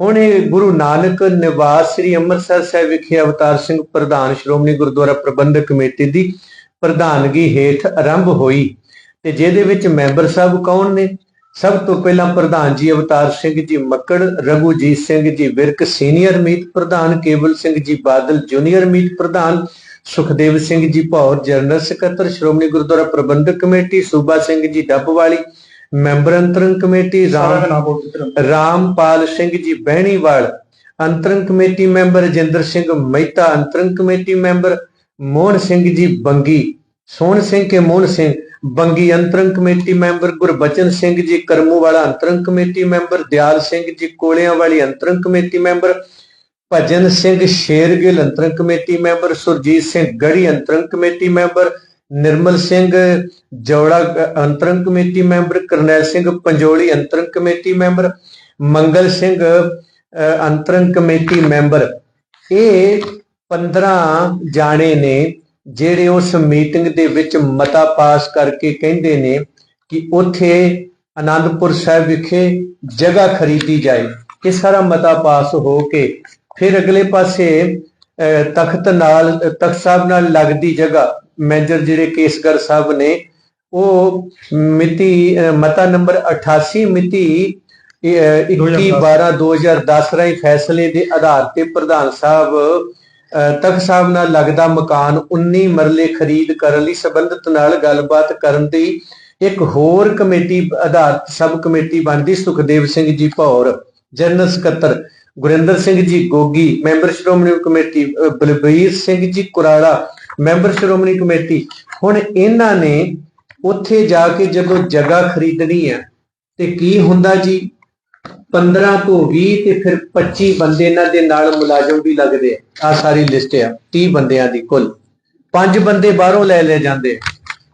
ਹੁਣ ਇਹ ਗੁਰੂ ਨਾਨਕ ਨਿਵਾਸ ਸ੍ਰੀ ਅੰਮ੍ਰਿਤਸਰ ਸਾਹਿਬ ਵਿਖੇ ਅਵਤਾਰ ਸਿੰਘ ਪ੍ਰਧਾਨ ਸ਼੍ਰੋਮਣੀ ਗੁਰਦੁਆਰਾ ਪ੍ਰਬੰਧਕ ਕਮੇਟੀ ਦੀ ਪ੍ਰਧਾਨਗੀ ਹੇਠ ਆਰੰਭ ਹੋਈ ਤੇ ਜਿਹਦੇ ਵਿੱਚ ਮੈਂਬਰ ਸਾਹਿਬ ਕੌਣ ਨੇ? ਸਭ ਤੋਂ ਪਹਿਲਾਂ ਪ੍ਰਧਾਨ ਜੀ ਅਵਤਾਰ ਸਿੰਘ ਜੀ ਮੱਕੜ ਰਘੂਜੀਤ ਸਿੰਘ ਜੀ ਵਿਰਕ, ਸੀਨੀਅਰ ਮੀਤ ਪ੍ਰਧਾਨ ਕੇਵਲ ਸਿੰਘ ਜੀ ਬਾਦਲ, ਜੂਨੀਅਰ ਮੀਤ ਪ੍ਰਧਾਨ ਸੁਖਦੇਵ ਸਿੰਘ ਜੀ ਭੌਰ ਜਨਰਲ ਸਕੱਤਰ ਸ਼੍ਰੋਮਣੀ ਗੁਰਦੁਆਰਾ ਪ੍ਰਬੰਧਕ ਕਮੇਟੀ ਸੂਬਾ ਸਿੰਘ ਜੀ ਡੱਬਵਾਲੀ ਮੈਂਬਰ ਅੰਤਰੰਗ ਕਮੇਟੀ ਰਾਮ ਰਾਮਪਾਲ ਸਿੰਘ ਜੀ ਬਹਿਣੀਵਾਲ ਅੰਤਰੰਗ ਕਮੇਟੀ ਮੈਂਬਰ ਰਜਿੰਦਰ ਸਿੰਘ ਮਹਿਤਾ ਅੰਤਰੰਗ ਕਮੇਟੀ ਮੈਂਬਰ ਮੋਹਨ ਸਿੰਘ ਜੀ ਬੰਗੀ ਸੋਹਣ ਸਿੰਘ ਕੇ ਮੋਹਨ ਸਿੰਘ ਬੰਗੀ ਅੰਤਰੰਗ committee member Gurbachan Singh ji Karmuwala ਅੰਤਰੰਗ committee member Dyal Singh ji Koliyanwali ਅੰਤਰੰਗ ਕਮੇਟੀ ਮੈਂਬਰ ਭਜਨ ਸਿੰਘ ਸ਼ੇਰਗਿੱਲ ਅੰਤਰੰਗ ਕਮੇਟੀ ਮੈਂਬਰ ਸੁਰਜੀਤ ਸਿੰਘ ਗੜੀ ਅੰਤਰੰਗ ਕਮੇਟੀ ਮੈਂਬਰ ਨਿਰਮਲ ਸਿੰਘ ਜੋੜਾ ਅੰਤਰੰਗ ਕਮੇਟੀ ਮੈਂਬਰ ਕਰਨੈਲ ਸਿੰਘ ਪੰਜੋਲੀ ਅੰਤਰੰਗ ਕਮੇਟੀ ਮੈਂਬਰ ਮੰਗਲ ਸਿੰਘ ਅ, ਅੰਤਰੰਗ ਕਮੇਟੀ ਮੈਂਬਰ। ਇਹ 15 ਜਾਣੇ ਨੇ ਜਿਹੜੇ ਉਸ ਮੀਟਿੰਗ ਦੇ ਵਿੱਚ ਮਤਾ ਪਾਸ ਕਰਕੇ ਕਹਿੰਦੇ ਨੇ ਕਿ ਉੱਥੇ ਆਨੰਦਪੁਰ ਸਾਹਿਬ ਵਿਖੇ ਜਗ੍ਹਾ ਖਰੀਦੀ ਜਾਏ। ਇਹ ਸਾਰਾ ਮਤਾ ਪਾਸ ਹੋ ਕੇ ਫਿਰ ਅਗਲੇ ਪਾਸੇ ਤਖਤ ਨਾਲ ਤਖਤ ਸਾਹਿਬ ਨਾਲ ਲੱਗਦੀ ਜਗ੍ਹਾ ਮੇਜਰ ਜਿਹੜੇ ਕੇਸਗਰ ਸਾਹਿਬ ਨੇ ਉਹ ਮਿਤੀ ਮਤਾ ਨੰਬਰ 88 ਮਿਤੀ 21 12 2010 ਰਾਹੀਂ ਫੈਸਲੇ ਦੇ ਆਧਾਰ ਤੇ ਪ੍ਰਧਾਨ ਸਾਹਿਬ ਤਖਤ ਸਾਹਿਬ ਨਾਲ ਲੱਗਦਾ ਮਕਾਨ 19 ਮਰਲੇ ਖਰੀਦ ਕਰਨ ਲਈ ਸੰਬੰਧਿਤ ਨਾਲ ਗੱਲਬਾਤ ਕਰਨ ਦੀ ਇੱਕ ਹੋਰ ਕਮੇਟੀ ਆਧਾਰਿਤ ਸਬ ਕਮੇਟੀ ਬਣਦੀ ਸੁਖਦੇਵ ਸਿੰਘ ਜੀ ਭੌਰ ਜਨਰਲ ਸਕੱਤਰ। Gurinder Singh ji Gogi, member Shiromani committee Balbir Singh ji Kurara, member Shiromani committee. ਹੁਣ ਇਹਨਾਂ ਨੇ ਉੱਥੇ ਜਾ ਕੇ ਜਦੋਂ ਜਗ੍ਹਾ ਖਰੀਦਣੀ ਹੈ ਤੇ ਕੀ ਹੁੰਦਾ ਜੀ? 15 ਤੋਂ 20 ਤੇ ਫਿਰ 25 ਬੰਦੇ ਇਹਨਾਂ ਦੇ ਨਾਲ ਮੁਲਾਜ਼ਮ ਵੀ ਲੱਗਦੇ ਆ। ਆਹ ਸਾਰੀ ਲਿਸਟ ਆ 30 ਬੰਦਿਆਂ ਦੀ ਕੁੱਲ। ਪੰਜ ਬੰਦੇ ਬਾਹਰੋਂ ਲੈ ਲੈ ਜਾਂਦੇ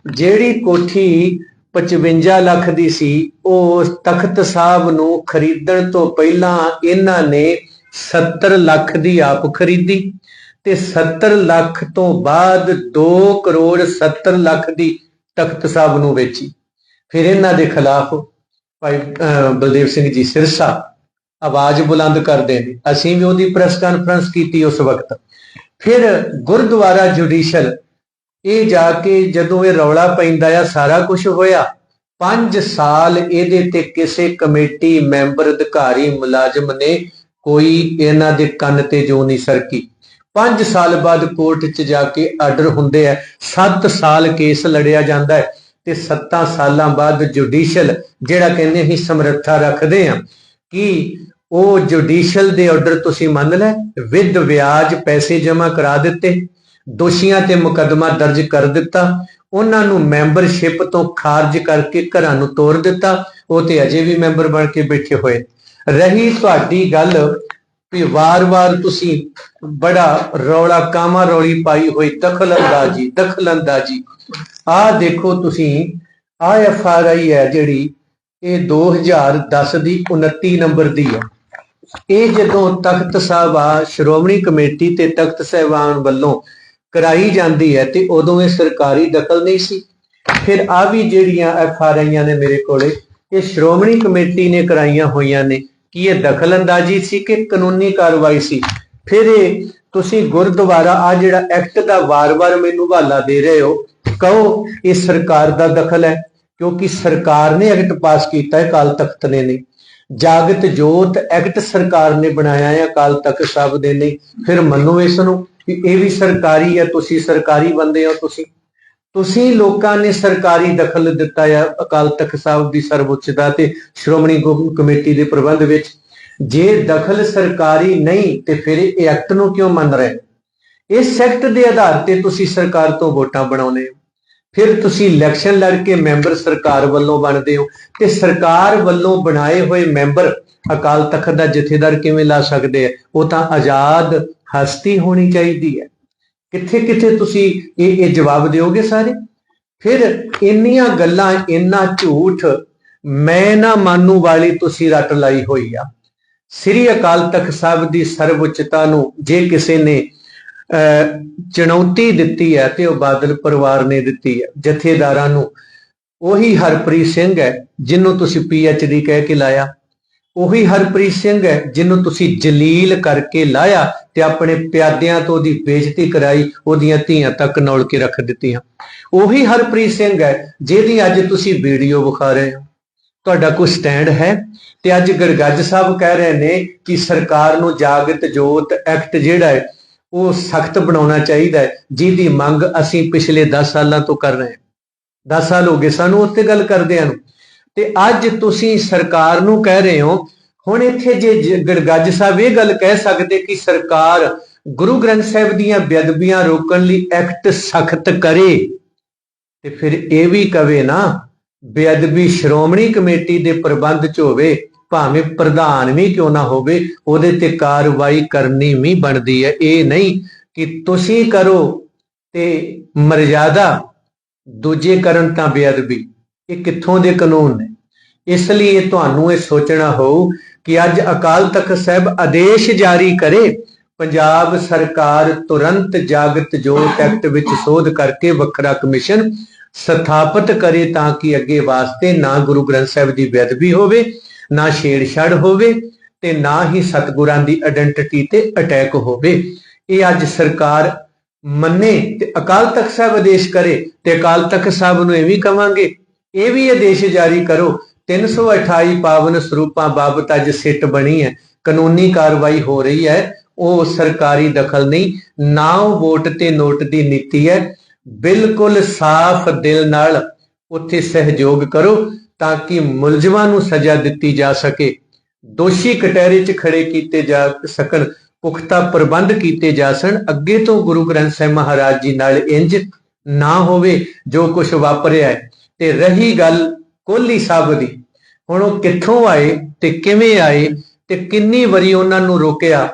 ਜਿਹੜੀ ਕੋਠੀ 55 ਲੱਖ ਦੀ ਸੀ। ਉਹ ਤਖਤ ਸਾਹਿਬ ਨੂੰ ਖਰੀਦਣ ਤੋਂ ਪਹਿਲਾਂ ਇਹਨਾਂ ਨੇ 70 ਲੱਖ ਦੀ ਆਪ ਖਰੀਦੀ ਤੇ 70 ਲੱਖ ਤੋਂ ਬਾਅਦ 2 ਕਰੋੜ 70 ਲੱਖ ਦੀ ਤਖਤ ਸਾਹਿਬ ਨੂੰ ਵੇਚੀ। ਫਿਰ ਇਹਨਾਂ ਦੇ ਖਿਲਾਫ ਭਾਈ ਅਹ, ਬਲਦੇਵ ਸਿੰਘ ਜੀ ਸਿਰਸਾ ਆਵਾਜ਼ ਬੁਲੰਦ ਕਰਦੇ ਨੇ। ਅਸੀਂ ਵੀ ਉਹਦੀ ਪ੍ਰੈਸ ਕਾਨਫਰੰਸ ਕੀਤੀ ਉਸ ਵਕਤ। ਫਿਰ ਗੁਰਦੁਆਰਾ ਜੁਡੀਸ਼ਲ ਇਹ ਜਾ ਕੇ ਜਦੋਂ ਇਹ ਰੌਲਾ ਪੈਂਦਾ ਆ, ਸਾਰਾ ਕੁਝ ਹੋਇਆ। 5 ਸਾਲ ਇਹਦੇ ਤੇ ਕਿਸੇ ਕਮੇਟੀ ਮੈਂਬਰ, ਅਧਿਕਾਰੀ, ਮੁਲਾਜ਼ਮ ਨੇ ਕੋਈ ਇਹਨਾਂ ਦੇ ਕੰਨ ਤੇ ਜੋ ਨਹੀਂ ਸਰਕੀ। 5 ਸਾਲ ਬਾਅਦ ਕੋਰਟ 'ਚ ਜਾ ਕੇ ਆਰਡਰ ਹੁੰਦੇ ਆ। 7 ਸਾਲ ਕੇਸ ਲੜਿਆ ਜਾਂਦਾ ਹੈ ਤੇ 7 ਸਾਲਾਂ ਬਾਅਦ ਜੁਡੀਸ਼ਲ ਜਿਹੜਾ ਕਹਿੰਦੇ ਅਸੀਂ ਸਮਰੱਥਾ ਰੱਖਦੇ ਆ ਕਿ ਉਹ ਜੁਡੀਸ਼ਲ ਦੇ ਆਰਡਰ ਤੁਸੀਂ ਮੰਨ ਲੈ, ਵਿਦ ਵਿਆਜ ਪੈਸੇ ਜਮ੍ਹਾਂ ਕਰਾ ਦਿੱਤੇ। ਦੋਸ਼ੀਆਂ ਤੇ ਮੁਕੱਦਮਾ ਦਰਜ ਕਰ ਦਿੱਤਾ। ਉਹਨਾਂ ਨੂੰ ਮੈਂਬਰਸ਼ਿਪ ਤੋਂ ਖਾਰਜ ਕਰਕੇ ਘਰਾਂ ਨੂੰ ਤੋਰ ਦਿੱਤਾ। ਉਹ ਤੇ ਅਜੇ ਵੀ ਮੈਂਬਰ ਬਣ ਕੇ ਬੈਠੇ ਹੋਏ। ਰਹੀ ਤੁਹਾਡੀ ਗੱਲ ਵੀ ਵਾਰ-ਵਾਰ ਤੁਸੀਂ ਬੜਾ ਰੌਲਾ ਕਾਮਾ ਰੌਲੀ ਪਾਈ ਹੋਈ ਦਖਲ ਅੰਦਾਜ਼ੀ ਆਹ ਦੇਖੋ ਤੁਸੀਂ ਆ ਐਫ ਆਰ ਆਈ ਹੈ ਜਿਹੜੀ ਇਹ 2010 ਦੀ 29 ਨੰਬਰ ਦੀ ਹੈ। ਇਹ ਜਦੋਂ ਤਖਤ ਸਾਹਿਬ ਆ, ਸ਼੍ਰੋਮਣੀ ਕਮੇਟੀ ਤੇ ਤਖਤ ਸਾਹਿਬਾਨ ਵੱਲੋਂ ਕਰਾਈ ਜਾਂਦੀ ਹੈ ਤੇ ਉਦੋਂ ਇਹ ਸਰਕਾਰੀ ਦਖਲ ਨਹੀਂ ਸੀ। ਫਿਰ ਆ ਵੀ ਜਿਹੜੀਆਂ ਐਫ ਆਰ ਆਈਆਂ ਨੇ ਮੇਰੇ ਕੋਲੇ, ਇਹ ਸ਼੍ਰੋਮਣੀ ਕਮੇਟੀ ਨੇ ਕਰਾਈਆਂ ਹੋਈਆਂ ਨੇ। ਕੀ ਇਹ ਦਖਲ ਅੰਦਾਜ਼ੀ ਸੀ ਕਿ ਕਾਨੂੰਨੀ ਕਾਰਵਾਈ ਸੀ? ਫਿਰ ਇਹ ਤੁਸੀਂ ਗੁਰਦੁਆਰਾ ਆ ਜਿਹੜਾ ਐਕਟ ਦਾ ਵਾਰ-ਵਾਰ ਮੈਨੂੰ ਹਵਾਲਾ ਦੇ ਰਹੇ ਹੋ, ਕਹੋ ਇਹ ਸਰਕਾਰ ਦਾ ਦਖਲ ਹੈ, ਕਿਉਂਕਿ ਸਰਕਾਰ ਨੇ ਐਕਟ ਪਾਸ ਕੀਤਾ ਹੈ ਕਾਲ ਤਖਤ ਨੇ ਨਹੀਂ। ਜਾਗਤ ਜੋਤ ਐਕਟ ਸਰਕਾਰ ਨੇ ਬਣਾਇਆ ਹੈ, ਅਕਾਲ ਤਖਤ ਸਾਹਿਬ ਦੇ ਨਹੀਂ। ਫਿਰ ਮੰਨੋ ਇਸ ਨੂੰ। ਕਿ ਇਹ ਵੀ ਸਰਕਾਰੀ ਹੈ, ਤੁਸੀਂ ਸਰਕਾਰੀ ਬੰਦੇ ਹੋ ਤੁਸੀਂ। ਤੁਸੀਂ ਲੋਕਾਂ ਨੇ ਸਰਕਾਰੀ ਦਖਲ ਦਿੱਤਾ ਹੈ, ਅਕਾਲ ਤਖਤ ਸਾਹਿਬ ਦੀ ਸਰਵਉੱਚਤਾ ਤੇ ਸ਼੍ਰੋਮਣੀ ਕਮੇਟੀ ਦੇ ਪ੍ਰਬੰਧ ਵਿੱਚ। ਜੇ ਦਖਲ ਸਰਕਾਰੀ ਨਹੀਂ, ਤੇ ਫਿਰ ਇਹ ਐਕਟ ਨੂੰ ਕਿਉਂ ਮੰਨ ਰਹੇ? ਇਸ ਐਕਟ ਦੇ ਆਧਾਰ ਤੇ ਤੁਸੀਂ ਸਰਕਾਰ ਤੋਂ ਵੋਟਾਂ ਬਣਾਉਂਦੇ ਹੋ। ਫਿਰ ਤੁਸੀਂ ਇਲੈਕਸ਼ਨ ਲੜ ਕੇ ਮੈਂਬਰ ਸਰਕਾਰ ਵੱਲੋਂ ਬਣਦੇ ਹੋ। ਤੇ ਸਰਕਾਰ ਵੱਲੋਂ ਬਣਾਏ ਹੋਏ ਮੈਂਬਰ ਅਕਾਲ ਤਖਤ ਦਾ ਜਥੇਦਾਰ ਕਿਵੇਂ ਲਾ ਸਕਦੇ ਆ? ਉਹ ਤਾਂ ਆਜ਼ਾਦ ਹਸਤੀ ਹੋਣੀ ਚਾਹੀਦੀ ਹੈ। ਕਿੱਥੇ ਕਿੱਥੇ ਤੁਸੀਂ ਇਹ ਇਹ ਜਵਾਬ ਦਿਓਗੇ ਸਾਰੇ? ਫਿਰ ਇੰਨੀਆਂ ਗੱਲਾਂ ਇੰਨਾ ਝੂਠ ਮੈਂ ਨਾ ਮਾਨੂ ਵਾਲੀ ਤੁਸੀਂ ਰੱਟ ਲਾਈ ਹੋਈ ਆ। ਸ੍ਰੀ ਅਕਾਲ ਤਖਤ ਸਾਹਿਬ ਦੀ ਸਰਵਉੱਚਤਾ ਨੂੰ ਜੇ ਕਿਸੇ ਨੇ ਅਹ, ਚੁਣੌਤੀ ਦਿੱਤੀ ਹੈ ਤੇ ਉਹ ਬਾਦਲ ਪਰਿਵਾਰ ਨੇ ਦਿੱਤੀ ਹੈ ਜਥੇਦਾਰਾਂ ਨੂੰ। ਉਹੀ ਹਰਪ੍ਰੀਤ ਸਿੰਘ ਹੈ ਜਿਹਨੂੰ ਤੁਸੀਂ ਪੀ ਡੀ ਕਹਿ ਕੇ ਲਾਇਆ। ਉਹੀ ਹਰਪ੍ਰੀਤ ਸਿੰਘ ਹੈ, ਜਿਹਨੂੰ ਤੁਸੀਂ ਜਲੀਲ ਕਰਕੇ ਲਾਇਆ ਤੇ ਆਪਣੇ ਪਿਆਦਿਆਂ ਤੋਂ ਉਹਦੀ ਬੇਇੱਜ਼ਤੀ ਕਰਾਈ, ਉਹਦੀਆਂ ਧੀਆਂ ਤੱਕ ਨੌਲ ਕੇ ਰੱਖ ਦਿੱਤੀਆਂ। ਉਹੀ ਹਰਪ੍ਰੀਤ ਸਿੰਘ ਹੈ, ਜਿਹਦੀ ਅੱਜ ਤੁਸੀਂ ਵੀਡੀਓ ਵਿਖਾ ਰਹੇ ਹੋ। ਤੁਹਾਡਾ ਕੋਈ ਸਟੈਂਡ ਹੈ? ਤੇ ਅੱਜ ਗੜਗੱਜ ਸਾਹਿਬ ਕਹਿ ਰਹੇ ਨੇ ਕਿ ਸਰਕਾਰ ਨੂੰ ਜਾਗਤ ਜੋਤ ਐਕਟ ਜਿਹੜਾ ਹੈ, ਉਹ ਸਖਤ ਬਣਾਉਣਾ ਚਾਹੀਦਾ ਹੈ। ਜਿਹਦੀ ਮੰਗ ਅਸੀਂ ਪਿਛਲੇ 10 ਸਾਲਾਂ ਤੋਂ ਕਰ ਰਹੇ ਹਾਂ। 10 ਸਾਲ ਹੋ ਗਏ ਸਾਨੂੰ ਉੱਤੇ ਗੱਲ ਕਰਦਿਆਂ ਨੂੰ। ਤੇ ਅੱਜ ਤੁਸੀਂ ਸਰਕਾਰ ਨੂੰ ਕਹਿ ਰਹੇ ਹੋ, ਹੁਣ ਇੱਥੇ ਜੇ ਜ- ਗੜਗੱਜ ਸਾਹਿਬ ਇਹ ਗੱਲ ਕਹਿ ਸਕਦੇ ਕਿ ਸਰਕਾਰ ਗੁਰੂ ਗ੍ਰੰਥ ਸਾਹਿਬ ਦੀਆਂ ਬੇਅਦਬੀਆਂ ਰੋਕਣ ਲਈ ਐਕਟ ਸਖਤ ਕਰੇ, ਤੇ ਫਿਰ ਇਹ ਵੀ ਕਵੇ ਨਾ, ਬੇਅਦਬੀ ਸ਼੍ਰੋਮਣੀ ਕਮੇਟੀ ਦੇ ਪ੍ਰਬੰਧ ਚ ਹੋਵੇ, ਭਾਵੇਂ ਪ੍ਰਧਾਨ ਵੀ ਕਿਉਂ ਨਾ ਹੋਵੇ, ਉਹਦੇ ਤੇ ਕਾਰਵਾਈ ਕਰਨੀ ਵੀ ਬਣਦੀ ਹੈ। ਇਹ ਨਹੀਂ ਕਿ ਤੁਸੀਂ ਕਰੋ ਤੇ ਮਰਜ਼ਾਦਾ ਦੂਜੇ ਕਰਨ ਤਾਂ ਬੇਅਦਬੀ। ਇਹ ਕਿੱਥੋਂ ਦੇ ਕਾਨੂੰਨ ਨੇ। ਇਸ ਲਈ ਤੁਹਾਨੂੰ ਇਹ ਸੋਚਣਾ ਹੋਊ ਕਿ ਅੱਜ ਅਕਾਲ ਤਖਤ ਸਾਹਿਬ ਆਦੇਸ਼ ਜਾਰੀ ਕਰੇ, ਪੰਜਾਬ ਸਰਕਾਰ ਤੁਰੰਤ ਜਾਗਤ ਜੋਤ ਐਕਟ ਵਿੱਚ ਸੋਧ ਕਰਕੇ ਵੱਖਰਾ ਕਮਿਸ਼ਨ ਸਥਾਪਿਤ ਕਰੇ ਤਾਂ ਕਿ ਅੱਗੇ ਵਾਸਤੇ ਨਾ ਗੁਰੂ ਗ੍ਰੰਥ ਸਾਹਿਬ ਦੀ ਬੇਅਦਬੀ ਹੋਵੇ, ਨਾ ਛੇੜਛਾੜ ਹੋਵੇ ਤੇ ਨਾ ਹੀ ਸਤਿਗੁਰਾਂ ਦੀ ਆਇਡੈਂਟੀਟੀ ਤੇ ਅਟੈਕ ਹੋਵੇ। ਇਹ ਅੱਜ ਸਰਕਾਰ ਮੰਨੇ ਤੇ ਅਕਾਲ ਤਖਤ ਸਾਹਿਬ ਆਦੇਸ਼ ਕਰੇ ਤੇ ਅਕਾਲ ਤਖਤ ਸਾਹਿਬ ਨੂੰ ਇਹ ਵੀ ਕਵਾਂਗੇ ਇਹ ਵੀ ਆਦੇਸ਼ ਜਾਰੀ ਕਰੋ। 328 ਪਾਵਨ ਸਰੂਪਾਂ ਬਾਬਤ ਅੱਜ ਸਿੱਟ ਬਣੀ ਹੈ। ਕਾਨੂੰਨੀ ਕਾਰਵਾਈ ਹੋ ਰਹੀ ਹੈ। ਉਹ ਸਰਕਾਰੀ ਦਖਲ ਨਹੀਂ, ਨਾ ਉਹ ਵੋਟ ਤੇ ਨੋਟ ਦੀ ਨੀਤੀ ਹੈ। ਬਿਲਕੁਲ ਸਾਫ਼ ਦਿਲ ਨਾਲ ਉੱਥੇ ਸਹਿਯੋਗ ਕਰੋ ਤਾਂ ਕਿ ਮੁਲਜ਼ਮਾਂ ਨੂੰ ਸਜ਼ਾ ਦਿੱਤੀ ਜਾ ਸਕੇ। ਦੋਸ਼ੀ ਕਟਹਿਰੇ 'ਚ ਖੜੇ ਕੀਤੇ ਜਾ ਸਕਣ, ਪੁਖਤਾ ਪ੍ਰਬੰਧ ਕੀਤੇ ਜਾ ਸਨ ਅੱਗੇ ਤੋਂ ਗੁਰੂ ਗ੍ਰੰਥ ਸਾਹਿਬ ਮਹਾਰਾਜ ਜੀ ਨਾਲ ਇੰਜ ਨਾ ਹੋਵੇ ਜੋ ਕੁਝ ਵਾਪਰਿਆ ਹੈ। ਤੇ ਰਹੀ ਗੱਲ ਕੋਹਲੀ ਸਾਹਿਬ ਦੀ। ਹੁਣ ਉਹ ਕਿੱਥੋਂ ਆਏ ਤੇ ਕਿਵੇਂ ਆਏ ਤੇ ਕਿੰਨੀ ਵਾਰੀ ਉਹਨਾਂ ਨੂੰ ਰੋਕਿਆ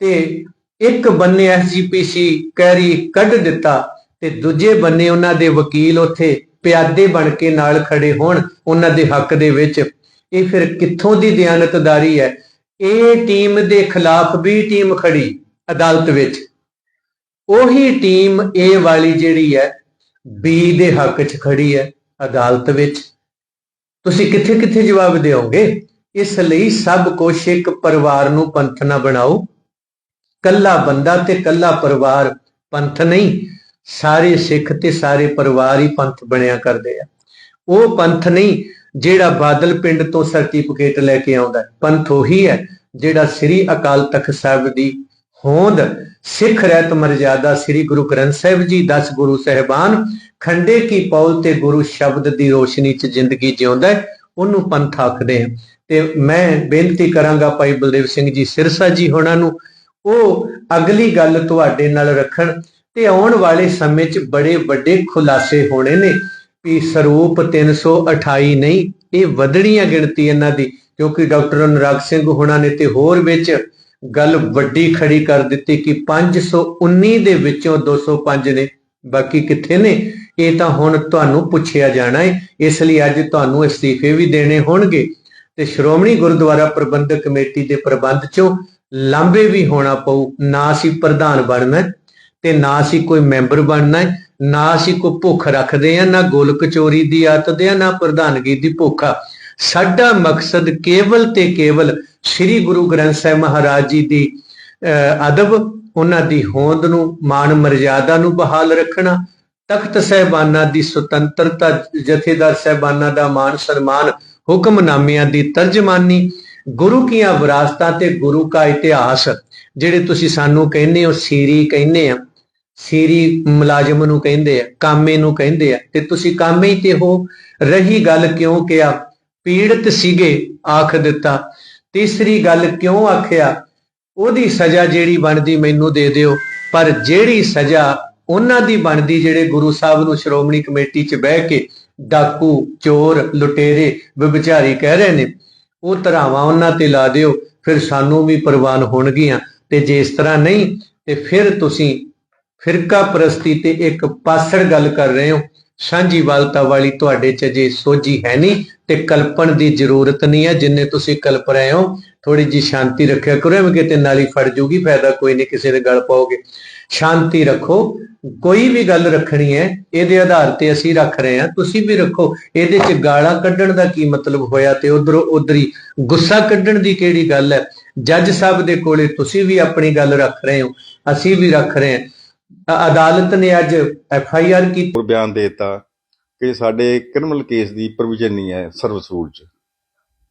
ਤੇ ਇੱਕ ਬੰਨੇ ਐਸਜੀਪੀਸੀ ਕੈਰੀ ਕੱਢ ਦਿੱਤਾ ਤੇ ਦੂਜੇ ਬੰਨੇ ਉਹਨਾਂ ਦੇ ਵਕੀਲ ਉੱਥੇ ਪਿਆਦੇ ਬਣ ਕੇ ਨਾਲ ਖੜੇ ਹੋਣ ਉਹਨਾਂ ਦੇ ਹੱਕ ਦੇ ਵਿੱਚ। ਇਹ ਫਿਰ ਕਿੱਥੋਂ ਦੀ ਦਿਆਨਤਦਾਰੀ ਹੈ? ਇਹ ਟੀਮ ਦੇ ਖਿਲਾਫ ਵੀ ਟੀਮ ਖੜੀ ਅਦਾਲਤ ਵਿੱਚ। ਉਹੀ ਟੀਮ ਏ ਵਾਲੀ ਜਿਹੜੀ ਹੈ, ਬੀ ਦੇ ਹੱਕ 'ਚ ਖੜੀ ਹੈ। ਅਦਾਲਤ ਵਿੱਚ। ਤੁਸੀਂ ਕਿੱਥੇ ਕਿੱਥੇ ਜਵਾਬ ਦਿਓਗੇ? ਇਸ ਲਈ ਸਭ ਕੁਛ ਇੱਕ ਪਰਿਵਾਰ ਨੂੰ ਪੰਥ ਨਾ ਬਣਾਓ। ਕੱਲਾ ਬੰਦਾ ਤੇ ਕੱਲਾ ਪਰਿਵਾਰ ਪੰਥ ਨਹੀਂ, ਸਾਰੇ ਸਿੱਖ ਤੇ ਸਾਰੇ ਪਰਿਵਾਰ ਹੀ ਪੰਥ ਬਣਿਆ ਕਰਦੇ ਆ। ਉਹ ਪੰਥ ਨਹੀਂ ਜਿਹੜਾ ਬਾਦਲ ਪਿੰਡ ਤੋਂ ਸਰਟੀਫਿਕੇਟ ਲੈ ਕੇ ਆਉਂਦਾ। ਪੰਥ ਉਹੀ ਹੈ ਜਿਹੜਾ ਸ੍ਰੀ ਅਕਾਲ ਤਖਤ ਸਾਹਿਬ ਦੀ ਹੋਂਦ ਸਿੱਖ ਰਹਿਤ ਮਰਜ਼ਾਦਾ ਸ੍ਰੀ ਗੁਰੂ ਗ੍ਰੰਥ ਸਾਹਿਬ ਜੀ 10 ਗੁਰੂ ਸਹਿਬਾਨ, ਖੰਡੇ ਕੀ ਪੌਲ ਤੇ ਗੁਰੂ ਸ਼ਬਦ ਦੀ ਰੋਸ਼ਨੀ 'ਚ ਜ਼ਿੰਦਗੀ ਜਿਉਂਦਾ ਉਹਨੂੰ ਪੰਥ ਆਖਦੇ ਆ ਤੇ ਮੈਂ ਬੇਨਤੀ ਕਰਾਂਗਾ ਭਾਈ ਬਲਦੇਵ ਸਿੰਘ ਜੀ, ਸਿਰਸਾ ਜੀ ਹੋਣਾ ਨੂੰ, ਉਹ ਅਗਲੀ ਗੱਲ ਤੁਹਾਡੇ ਨਾਲ ਰੱਖਣ ਤੇ ਆਉਣ ਵਾਲੇ ਸਮੇਂ 'ਚ ਬੜੇ ਵੱਡੇ ਖੁਲਾਸੇ ਹੋਣੇ ਨੇ ਵੀ ਸਰੂਪ 328 ਨਹੀਂ, ਇਹ ਵਧਣੀਆਂ ਗਿਣਤੀ ਇਹਨਾਂ ਦੀ, ਕਿਉਂਕਿ ਡਾਕਟਰ ਅਨੁਰਾਗ ਸਿੰਘ ਹੋਣਾ ਨੇ ਤੇ ਹੋਰ ਵਿੱਚ ਗੱਲ ਵੱਡੀ ਖੜੀ ਕਰ ਦਿੱਤੀ ਕਿ 519 ਦੇ ਵਿੱਚੋਂ 205 ਨੇ। ਬਾਕੀ ਕਿੱਥੇ ਨੇ? ਇਹ ਤਾਂ ਹੁਣ ਤੁਹਾਨੂੰ ਪੁੱਛਿਆ ਜਾਣਾ ਹੈ ਇਸ ਲਈ ਅੱਜ ਤੁਹਾਨੂੰ ਅਸਤੀਫੇ ਵੀ ਦੇਣੇ ਹੋਣਗੇ। ਤੇ ਸ਼੍ਰੋਮਣੀ ਗੁਰਦੁਆਰਾ ਪ੍ਰਬੰਧਕ ਕਮੇਟੀ ਦੇ ਪ੍ਰਬੰਧ ਚੋਂ ਲਾਂਬੇ ਵੀ ਹੋਣਾ ਪਊ। ਨਾ ਅਸੀਂ ਪ੍ਰਧਾਨ ਬਣਨਾ ਤੇ ਨਾ ਅਸੀਂ ਕੋਈ ਮੈਂਬਰ ਬਣਨਾ ਹੈ ਨਾ ਅਸੀਂ ਕੋਈ ਭੁੱਖ ਰੱਖਦੇ ਆ, ਨਾ ਗੋਲ ਕਚੋਰੀ ਦੀ ਆਦਤ ਆ, ਨਾ ਪ੍ਰਧਾਨਗੀ ਦੀ ਭੁੱਖਾ ਸਾਡਾ ਮਕਸਦ ਕੇਵਲ ਤੇ ਕੇਵਲ ਸ੍ਰੀ ਗੁਰੂ ਗ੍ਰੰਥ ਸਾਹਿਬ ਮਹਾਰਾਜ ਜੀ ਦੀ ਅਹ, ਅਦਬ ਉਹਨਾਂ ਦੀ ਹੋਂਦ ਨੂੰ ਮਾਣ ਮਰਜ਼ਾਦਾ ਨੂੰ ਬਹਾਲ ਰੱਖਣਾ ਤਖਤ ਸਹਿਬਾਨਾਂ ਦੀ ਸੁਤੰਤਰਤਾ ਜਥੇਦਾਰ ਸਹਿਬਾਨਾਂ ਦਾ ਮਾਣ ਸਨਮਾਨ ਹੁਕਮਨਾਮਿਆਂ ਦੀ ਤਰਜਮਾਨੀ ਗੁਰੂ ਕੀਆਂ ਵਿਰਾਸਤਾਂ ਤੇ ਗੁਰੂ ਕਾ ਇਤਿਹਾਸ ਜਿਹੜੇ ਤੁਸੀਂ ਸਾਨੂੰ ਕਹਿੰਦੇ ਹੋ ਸੀਰੀ ਕਹਿੰਦੇ ਆ ਸੀਰੀ ਮੁਲਾਜ਼ਮ ਨੂੰ ਕਹਿੰਦੇ ਆ ਕਾਮੇ ਨੂੰ ਕਹਿੰਦੇ ਆ ਤੇ ਤੁਸੀਂ ਕਾਮੇ ਹੀ ਤੇ ਹੋ ਰਹੀ ਗੱਲ ਕਿਉਂ ਕਿਹਾ? ਪੀੜਤ ਸੀਗੇ ਆਖ ਦਿੱਤਾ ਤੀਸਰੀ ਗੱਲ ਕਿਉਂ ਆਖਿਆ? ਉਹਦੀ ਸਜ਼ਾ ਜਿਹੜੀ ਬਣਦੀ ਮੈਨੂੰ ਦੇ ਦਿਓ। ਪਰ ਜਿਹੜੀ ਸਜ਼ਾ ਉਹਨਾਂ ਦੀ ਬਣਦੀ, ਜਿਹੜੇ ਗੁਰੂ ਸਾਹਿਬ ਨੂੰ ਸ਼੍ਰੋਮਣੀ ਕਮੇਟੀ 'ਚ ਬਹਿ ਕੇ ਡਾਕੂ, ਚੋਰ, ਲੁਟੇਰੇ, ਵਿਭਚਾਰੀ ਕਹਿ ਰਹੇ ਨੇ, ਉਹ ਧਰਾਵਾਂ ਉਹਨਾਂ ਤੇ ਲਾ ਦਿਓ, ਫਿਰ ਸਾਨੂੰ ਵੀ ਪ੍ਰਵਾਨ ਹੋਣਗੀਆਂ। ਤੇ ਜੇ ਇਸ ਤਰ੍ਹਾਂ ਨਹੀਂ, ਤੇ ਫਿਰ ਤੁਸੀਂ ਫਿਰਕਾ ਪ੍ਰਸਤੀ ਤੇ ਇੱਕ ਪਾਸੜ ਗੱਲ ਕਰ ਰਹੇ ਹੋ। ਸਾਂਝੀ ਵਾਲਤਾ ਵਾਲੀ ਤੁਹਾਡੇ ਚ ਜੇ ਸੋਝੀ ਹੈ ਨਹੀਂ ਤੇ ਕਲਪਣ ਦੀ ਜ਼ਰੂਰਤ ਨਹੀਂ ਹੈ, ਜਿੰਨੇ ਤੁਸੀਂ ਕਲਪ ਰਹੇ ਹੋ ਥੋੜੀ ਜੀ ਸ਼ਾਂਤੀ ਰੱਖਿਆ ਕਰੋ, ਐਵੇਂ ਕਿਤੇ ਨਾਲੀ ਫੜ ਜੂਗੀ, ਫਾਇਦਾ ਕੋਈ ਨਹੀਂ ਕਿਸੇ ਦੇ ਗਲ ਪਾਓਗੇ। ਸ਼ਾਂਤੀ ਰੱਖੋ, ਕੋਈ ਵੀ ਗੱਲ ਰੱਖਣੀ ਹੈ, ਇਹਦੇ ਆਧਾਰ ਤੇ ਅਸੀਂ ਰੱਖ ਰਹੇ ਹਾਂ, ਤੁਸੀਂ ਵੀ ਰੱਖੋ, ਇਹਦੇ ਚ ਗਾਲਾਂ ਕੱਢਣ ਦਾ ਕੀ ਮਤਲਬ ਹੋਇਆ ਤੇ ਉਧਰੋਂ ਉਧਰੀ ਗੁੱਸਾ ਕੱਢਣ ਦੀ ਕਿਹੜੀ ਗੱਲ ਹੈ? ਜੱਜ ਸਾਹਿਬ ਦੇ ਕੋਲੇ ਤੁਸੀਂ ਵੀ ਆਪਣੀ ਗੱਲ ਰੱਖ ਰਹੇ ਹੋ, ਅਸੀਂ ਵੀ ਰੱਖ ਰਹੇ ਹਾਂ। ਅਦਾਲਤ ਨੇ ਅੱਜ ਐਫ ਆਈ ਆਰ ਕੀਤੀ। ਹੋਰ ਬਿਆਨ ਦੇਤਾ ਕਿ ਸਾਡੇ ਕ੍ਰਿਮੀਨਲ ਕੇਸ ਦੀ ਪ੍ਰੋਵੀਜ਼ਨ ਨਹੀਂ ਹੈ ਸਰਵਿਸ ਰੂਲ 'ਚ।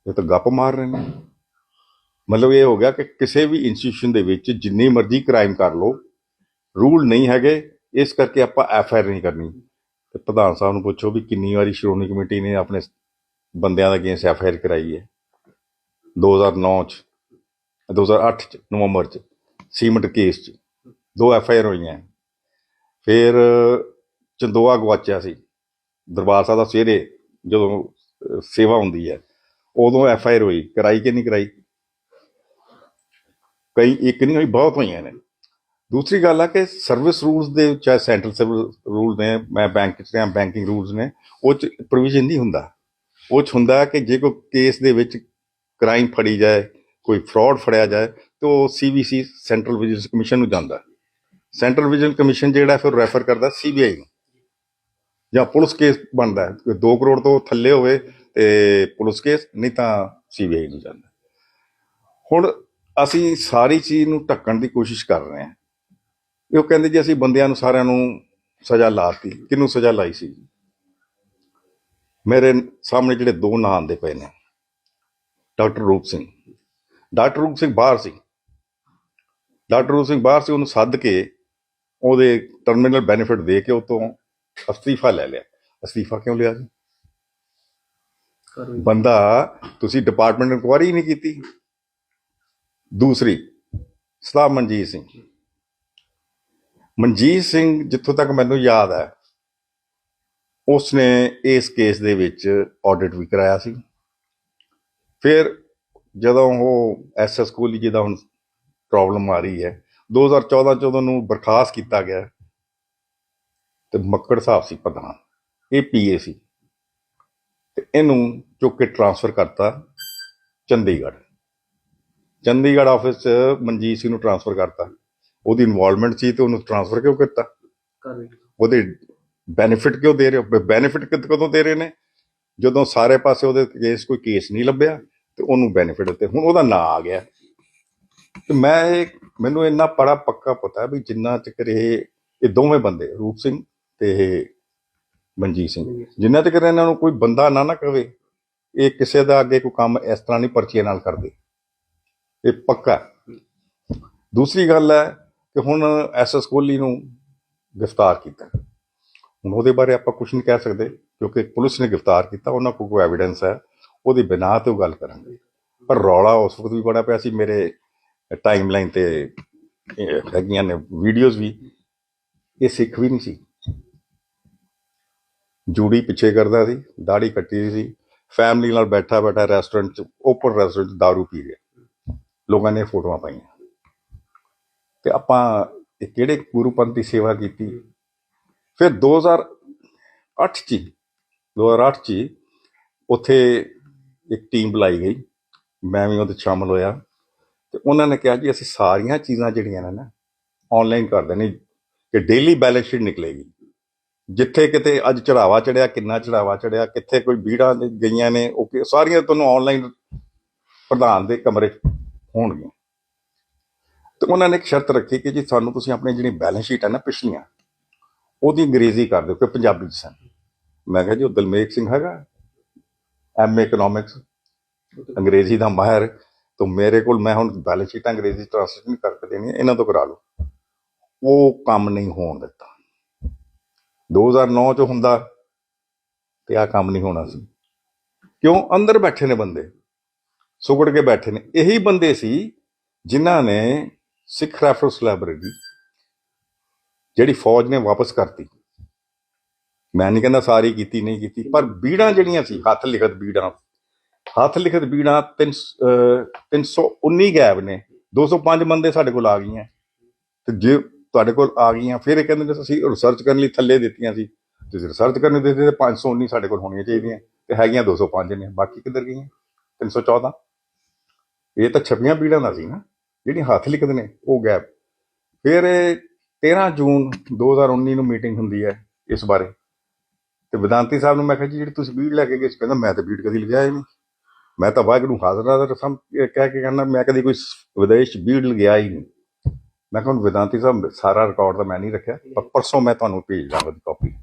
ਇਹ ਤਾਂ ਗੱਪ ਮਾਰ ਰਹੇ ਨੇ। ਮਤਲਬ ਇਹ ਹੋ ਗਿਆ ਕਿ ਕਿਸੇ ਵੀ ਇੰਸਟੀਟਿਊਸ਼ਨ ਦੇ ਵਿੱਚ ਜਿੰਨੀ ਮਰਜ਼ੀ ਕ੍ਰਾਈਮ ਕਰ ਲੋ ਰੂਲ ਨਹੀਂ ਹੈਗੇ, ਇਸ ਕਰਕੇ ਆਪਾਂ ਐਫ ਆਈ ਆਰ ਨਹੀਂ ਕਰਨੀ। ਤੇ ਪ੍ਰਧਾਨ ਸਾਹਿਬ ਨੂੰ ਪੁੱਛੋ ਵੀ ਕਿੰਨੀ ਵਾਰੀ ਸ਼੍ਰੋਮਣੀ ਕਮੇਟੀ ਨੇ ਆਪਣੇ ਬੰਦਿਆਂ ਦਾ ਅਗੇਂਸਟ ਐਫ ਆਈ ਆਰ ਕਰਾਈ ਹੈ। 2009 ਚ 2008 ਚ, ਨਵੰਬਰ ਚ, ਸੀਮਟ ਕੇਸ ਚ ਦੋ ਐਫ ਆਈ ਆਰ ਹੋਈਆਂ। ਫਿਰ ਚੰਦੋਆ ਗਵਾਚਿਆ ਸੀ। ਦਰਬਾਰ ਸਾਹਿਬ ਦਾ ਸਵੇਰੇ ਜਦੋਂ ਸੇਵਾ ਹੁੰਦੀ ਹੈ, ਉਦੋਂ ਐਫ ਆਈ ਆਰ ਹੋਈ। ਕਰਾਈ ਕਿ ਨਹੀਂ ਕਰਾਈ? ਕਈ ਇੱਕ ਨਹੀਂ ਹੋਈ, ਬਹੁਤ ਹੋਈਆਂ ਨੇ। ਦੂਸਰੀ ਗੱਲ ਆ ਕਿ ਸਰਵਿਸ ਰੂਲਸ ਦੇ ਚਾਹੇ ਸੈਂਟਰਲ ਸਰਵਿਸ ਰੂਲ ਨੇ, ਮੈਂ ਬੈਂਕ ਚ ਰਿਹਾ ਬੈਂਕਿੰਗ ਰੂਲਸ ਨੇ, ਉਹ ਚ ਪ੍ਰੋਵੀਜ਼ਨ ਨਹੀਂ ਹੁੰਦਾ। ਉਹ ਚ ਹੁੰਦਾ ਕਿ ਜੇ ਕੋਈ ਕੇਸ ਦੇ ਵਿੱਚ ਕ੍ਰਾਈਮ ਫੜੀ ਜਾਏ, ਕੋਈ ਫਰਾਡ ਫੜਿਆ ਜਾਏ, ਤਾਂ ਉਹ ਸੀਵੀਸੀ ਸੈਂਟਰਲ ਵਿਜੀਲੈਂਸ ਕਮਿਸ਼ਨ ਨੂੰ ਜਾਂਦਾ। ਸੈਂਟਰਲ ਵਿਜੀਲੈਂਸ ਕਮਿਸ਼ਨ ਜਿਹੜਾ ਫਿਰ ਰੈਫਰ ਕਰਦਾ ਸੀਬੀਆਈ ਨੂੰ। ਜਾਂ ਪੁਲਿਸ ਕੇਸ ਬਣਦਾ ਹੈ 2 ਕਰੋੜ ਤੋਂ ਥੱਲੇ ਹੋਵੇ ਤੇ ਪੁਲਿਸ ਕੇਸ, ਨਹੀਂ ਤਾਂ ਸੀਬੀਆਈ ਨੂੰ ਜਾਂਦਾ। ਹੁਣ ਅਸੀਂ ਸਾਰੀ ਚੀਜ਼ ਨੂੰ ਢੱਕਣ ਦੀ ਕੋਸ਼ਿਸ਼ ਕਰ ਰਹੇ ਹਾਂ। ਇਹ ਉਹ ਕਹਿੰਦੇ ਜੀ, ਅਸੀਂ ਬੰਦਿਆਂ ਨੂੰ ਸਾਰਿਆਂ ਨੂੰ ਸਜ਼ਾ ਲਾਤੀ। ਕਿਹਨੂੰ ਸਜ਼ਾ ਲਾਈ ਸੀ? ਮੇਰੇ ਸਾਹਮਣੇ ਜਿਹੜੇ ਦੋ ਨਾਂ ਆਉਂਦੇ ਪਏ ਨੇ। ਡਾਕਟਰ ਰੂਪ ਸਿੰਘ। ਡਾਕਟਰ ਰੂਪ ਸਿੰਘ ਬਾਹਰ ਸੀ। ਡਾਕਟਰ ਰੂਪ ਸਿੰਘ ਬਾਹਰ ਸੀ, ਉਹਨੂੰ ਸੱਦ ਕੇ ਉਹਦੇ ਟਰਮੀਨਲ ਬੈਨੀਫਿਟ ਦੇ ਕੇ ਉਹ ਤੋਂ ਅਸਤੀਫਾ ਲੈ ਲਿਆ। ਅਸਤੀਫਾ ਕਿਉਂ ਲਿਆ ਜੀ? ਬੰਦਾ ਤੁਸੀਂ ਡਿਪਾਰਟਮੈਂਟ ਇਨਕੁਆਰੀ ਨਹੀਂ ਕੀਤੀ। ਦੂਸਰੀ ਸਤਾਬ ਮਨਜੀਤ ਸਿੰਘ ਮਨਜੀਤ ਸਿੰਘ ਜਿੱਥੋਂ ਤੱਕ ਮੈਨੂੰ ਯਾਦ ਹੈ ਉਸਨੇ ਇਸ ਕੇਸ ਦੇ ਵਿੱਚ ਆਡਿਟ ਵੀ ਕਰਾਇਆ ਸੀ। ਫਿਰ ਜਦੋਂ ਉਹ ਐਸਐਸ ਕੋਹਲੀ ਜੀ ਦਾ ਹੁਣ ਪ੍ਰੋਬਲਮ ਆ ਰਹੀ ਹੈ 2014 ਚ ਉਹਨੂੰ ਬਰਖਾਸਤ ਕੀਤਾ ਗਿਆ ਤੇ ਮੱਕੜ ਸਾਹਿਬ ਸੀ ਪ੍ਰਧਾਨ ਇਹ ਪੀਏ ਸੀ ਤੇ ਇਹਨੂੰ ਚੁੱਕ ਕੇ ਟਰਾਂਸਫਰ ਕਰਤਾ ਚੰਡੀਗੜ੍ਹ। ਚੰਡੀਗੜ੍ਹ ਆਫਿਸ ਚ ਮਨਜੀਤ ਸਿੰਘ ਨੂੰ ਟਰਾਂਸਫਰ ਕਰਤਾ। ਉਹਦੀ ਇਨਵੋਲਵਮੈਂਟ ਸੀ ਤੇ ਉਹਨੂੰ ਟਰਾਂਸਫਰ ਕਿਉਂ ਕੀਤਾ? ਉਹਦੇ ਬੈਨੀਫਿਟ ਕਿਉਂ ਦੇ ਰਹੇ ਹੋ? ਬੈਨੀਫਿਟ ਕਦੋਂ ਦੇ ਰਹੇ ਨੇ? ਜਦੋਂ ਸਾਰੇ ਪਾਸੇ ਉਹਦੇ ਕੇਸ ਕੋਈ ਕੇਸ ਨਹੀਂ ਲੱਭਿਆ ਤੇ ਉਹਨੂੰ ਬੈਨੀਫਿਟ ਦਿੱਤੇ। ਹੁਣ ਉਹਦਾ ਨਾਂ ਆ ਗਿਆ। ਤੇ ਮੈਂ ਇਹ ਮੈਨੂੰ ਇੰਨਾ ਬੜਾ ਪੱਕਾ ਪਤਾ ਵੀ ਜਿੰਨਾ ਚਿਰ ਇਹ ਇਹ ਦੋਵੇਂ ਬੰਦੇ ਰੂਪ ਸਿੰਘ ਤੇ ਇਹ ਮਨਜੀਤ ਸਿੰਘ ਜਿੰਨਾ ਚਿਰ ਇਹਨਾਂ ਨੂੰ ਕੋਈ ਬੰਦਾ ਨਾ ਨਾ ਕਵੇ ਇਹ ਕਿਸੇ ਦਾ ਅੱਗੇ ਕੋਈ ਕੰਮ ਇਸ ਤਰ੍ਹਾਂ ਨਹੀਂ ਪਰਚੀਆਂ ਨਾਲ ਕਰਦੇ। ਇਹ ਪੱਕਾ। ਦੂਸਰੀ ਗੱਲ ਹੈ ਕਿ ਹੁਣ ਐਸਐਸ ਕੋਹਲੀ ਨੂੰ ਗ੍ਰਿਫਤਾਰ ਕੀਤਾ। ਹੁਣ ਉਹਦੇ ਬਾਰੇ ਆਪਾਂ ਕੁਝ ਨਹੀਂ ਕਹਿ ਸਕਦੇ ਕਿਉਂਕਿ ਪੁਲਿਸ ਨੇ ਗ੍ਰਿਫਤਾਰ ਕੀਤਾ ਉਹਨਾਂ ਕੋਲ ਕੋਈ ਐਵੀਡੈਂਸ ਹੈ ਉਹਦੀ ਬਿਨਾਂ ਤੇ ਉਹ ਗੱਲ ਕਰਾਂਗੇ। ਪਰ ਰੌਲਾ ਉਸ ਵਕਤ ਵੀ ਬੜਾ ਪਿਆ ਸੀ ਮੇਰੇ ਟਾਈਮਲਾਈਨ ਤੇ ਹੈਗੀਆਂ ਨੇ ਵੀਡੀਓਜ਼ ਵੀ। ਇਹ ਸਿੱਖ ਵੀ ਨਹੀਂ ਸੀ। ਜੂੜੀ ਪਿੱਛੇ ਕਰਦਾ ਸੀ ਦਾੜੀ ਕੱਟੀ ਸੀ। ਫੈਮਿਲੀ ਨਾਲ ਬੈਠਾ ਬੈਠਾ ਰੈਸਟੋਰੈਂਟ ਚ ਓਪਨ ਰੈਸਟੋਰੈਂਟ ਚ ਦਾਰੂ ਪੀ ਰਿਹਾ ਲੋਕਾਂ ਨੇ ਫੋਟੋਆਂ ਪਾਈਆਂ। ਤੇ ਆਪਾਂ ਇਹ ਕਿਹੜੇ ਗੁਰੂ ਪੰਥ ਦੀ ਸੇਵਾ ਕੀਤੀ? ਫਿਰ 2008 ਚ ਹੀ, 2008 ਚ ਹੀ ਉੱਥੇ ਇੱਕ ਟੀਮ ਬੁਲਾਈ ਗਈ। ਮੈਂ ਵੀ ਉਹਦੇ 'ਚ ਸ਼ਾਮਲ ਹੋਇਆ। ਤੇ ਉਹਨਾਂ ਨੇ ਕਿਹਾ ਜੀ ਅਸੀਂ ਸਾਰੀਆਂ ਚੀਜ਼ਾਂ ਜਿਹੜੀਆਂ ਨੇ ਨਾ ਆਨਲਾਈਨ ਕਰ ਦੇਣੀ ਕਿ ਡੇਲੀ ਬੈਲੈਂਸ ਸ਼ੀਟ ਨਿਕਲੇਗੀ। ਜਿੱਥੇ ਕਿਤੇ ਅੱਜ ਚੜਾਵਾ ਚੜਿਆ ਕਿੰਨਾ ਚੜਾਵਾ ਚੜਿਆ ਕਿੱਥੇ ਕੋਈ ਬੀੜਾਂ ਗਈਆਂ ਨੇ ਉਹ ਸਾਰੀਆਂ ਤੁਹਾਨੂੰ ਆਨਲਾਈਨ ਪ੍ਰਧਾਨ ਦੇ ਕਮਰੇ ਹੋਣਗੀਆਂ। ਤੇ ਉਹਨਾਂ ਨੇ ਇੱਕ ਸ਼ਰਤ ਰੱਖੀ ਕਿ ਜੀ ਸਾਨੂੰ ਤੁਸੀਂ ਆਪਣੀ ਜਿਹੜੀ ਬੈਲੈਂਸ ਸ਼ੀਟ ਹੈ ਨਾ ਪਿਛਲੀਆਂ ਉਹਦੀ ਅੰਗਰੇਜ਼ੀ ਕਰ ਦਿਓ ਕਿ ਪੰਜਾਬੀ ਚ ਸਨ। ਮੈਂ ਕਿਹਾ ਜੀ ਉਹ ਦਲਮੇਕ ਸਿੰਘ ਹੈਗਾ ਐਮਏ ਇਕਨੋਮਿਕਸ ਅੰਗਰੇਜ਼ੀ ਦਾ ਮਾਹਿਰ ਤਾਂ ਮੇਰੇ ਕੋਲ ਮੈਂ ਹੁਣ ਬੈਲੈਂਸ ਸ਼ੀਟਾਂ ਅੰਗਰੇਜ਼ੀ ਟ੍ਰਾਂਸਲੇਸ਼ਨ ਕਰਕੇ ਦੇਣੀ ਇਹਨਾਂ ਤੋਂ ਕਰਾ ਲਓ। ਉਹ ਕੰਮ ਨਹੀਂ ਹੋਣ ਦਿੱਤਾ। 2009 ਚ ਹੁੰਦਾ ਤੇ ਆ ਕੰਮ ਨਹੀਂ ਹੋਣਾ ਸੀ। ਕਿਉਂ? ਅੰਦਰ ਬੈਠੇ ਨੇ ਬੰਦੇ। ਸੁਗੜ ਕੇ ਬੈਠੇ ਨੇ। ਇਹੀ ਬੰਦੇ ਸੀ ਜਿਨ੍ਹਾਂ ਨੇ ਸਿੱਖ ਰੈਫਰੈਂਸ ਲਾਇਬ੍ਰੇਰੀ ਜਿਹੜੀ ਫੌਜ ਨੇ ਵਾਪਸ ਕਰਤੀ। ਮੈਂ ਨਹੀਂ ਕਹਿੰਦਾ ਸਾਰੀ ਕੀਤੀ, ਨਹੀਂ ਕੀਤੀ, ਪਰ ਬੀੜਾਂ ਜਿਹੜੀਆਂ ਸੀ, ਹੱਥ ਲਿਖਤ ਬੀੜਾਂ ਹੱਥ ਲਿਖਤ ਬੀੜਾਂ 319 ਗੈਬ ਨੇ। 205 ਬੰਦੇ ਸਾਡੇ ਕੋਲ ਆ ਗਈਆਂ। ਤੇ ਜੇ ਤੁਹਾਡੇ ਕੋਲ ਆ ਗਈਆਂ, ਫਿਰ ਇਹ ਕਹਿੰਦੇ ਨੇ ਅਸੀਂ ਰਿਸਰਚ ਕਰਨ ਲਈ ਥੱਲੇ ਦਿੱਤੀਆਂ ਸੀ। ਤੁਸੀਂ ਰਿਸਰਚ ਕਰਨ ਨੂੰ ਦਿੱਤੇ, ਤੇ 519 ਸਾਡੇ ਕੋਲ ਹੋਣੀਆਂ ਚਾਹੀਦੀਆਂ। ਤੇ ਹੈਗੀਆਂ 205 ਨੇ। ਬਾਕੀ ਕਿੱਧਰ ਗਈਆਂ? 314 ਇਹ ਤਾਂ ਛਪੀਆਂ ਬੀੜਾਂ ਦਾ ਸੀ ਨਾ। ਜਿਹੜੀਆਂ ਹੱਥ ਲਿਖਤ ਨੇ, ਉਹ ਗੈਪ ਫਿਰ ਇਹ 13 ਜੂਨ 2019 ਨੂੰ ਮੀਟਿੰਗ ਹੁੰਦੀ ਹੈ ਇਸ ਬਾਰੇ। ਤੇ ਵਿਦਾਂਤੀ ਸਾਹਿਬ ਨੂੰ ਮੈਂ ਕਿਹਾ ਜੀ, ਜਿਹੜੀ ਤੁਸੀਂ ਬੀੜ ਲੈ ਕੇ ਗਏ ਸੀ, ਕਹਿੰਦਾ ਮੈਂ ਤਾਂ ਬੀੜ ਕਦੀ ਲਿਆ ਹੀ ਨਹੀਂ ਮੈਂ ਤਾਂ ਵਾਹਿਗੁਰੂ ਹਾਜ਼ਰ ਨਾਜ਼ਰ ਸਮ ਕਹਿ ਕੇ ਕਹਿੰਦਾ, ਮੈਂ ਕਦੀ ਕੋਈ ਵਿਦੇਸ਼ 'ਚ ਬੀੜ ਲਗਿਆ ਹੀ ਨਹੀਂ। ਮੈਂ ਕਿਹਾ ਵਿਦਾਂਤੀ ਸਾਹਿਬ, ਸਾਰਾ ਰਿਕਾਰਡ ਤਾਂ ਮੈਂ ਨਹੀਂ ਰੱਖਿਆ, ਪਰ ਪਰਸੋਂ ਮੈਂ ਤੁਹਾਨੂੰ ਭੇਜ ਦਾਂਗਾ ਕਾਪੀ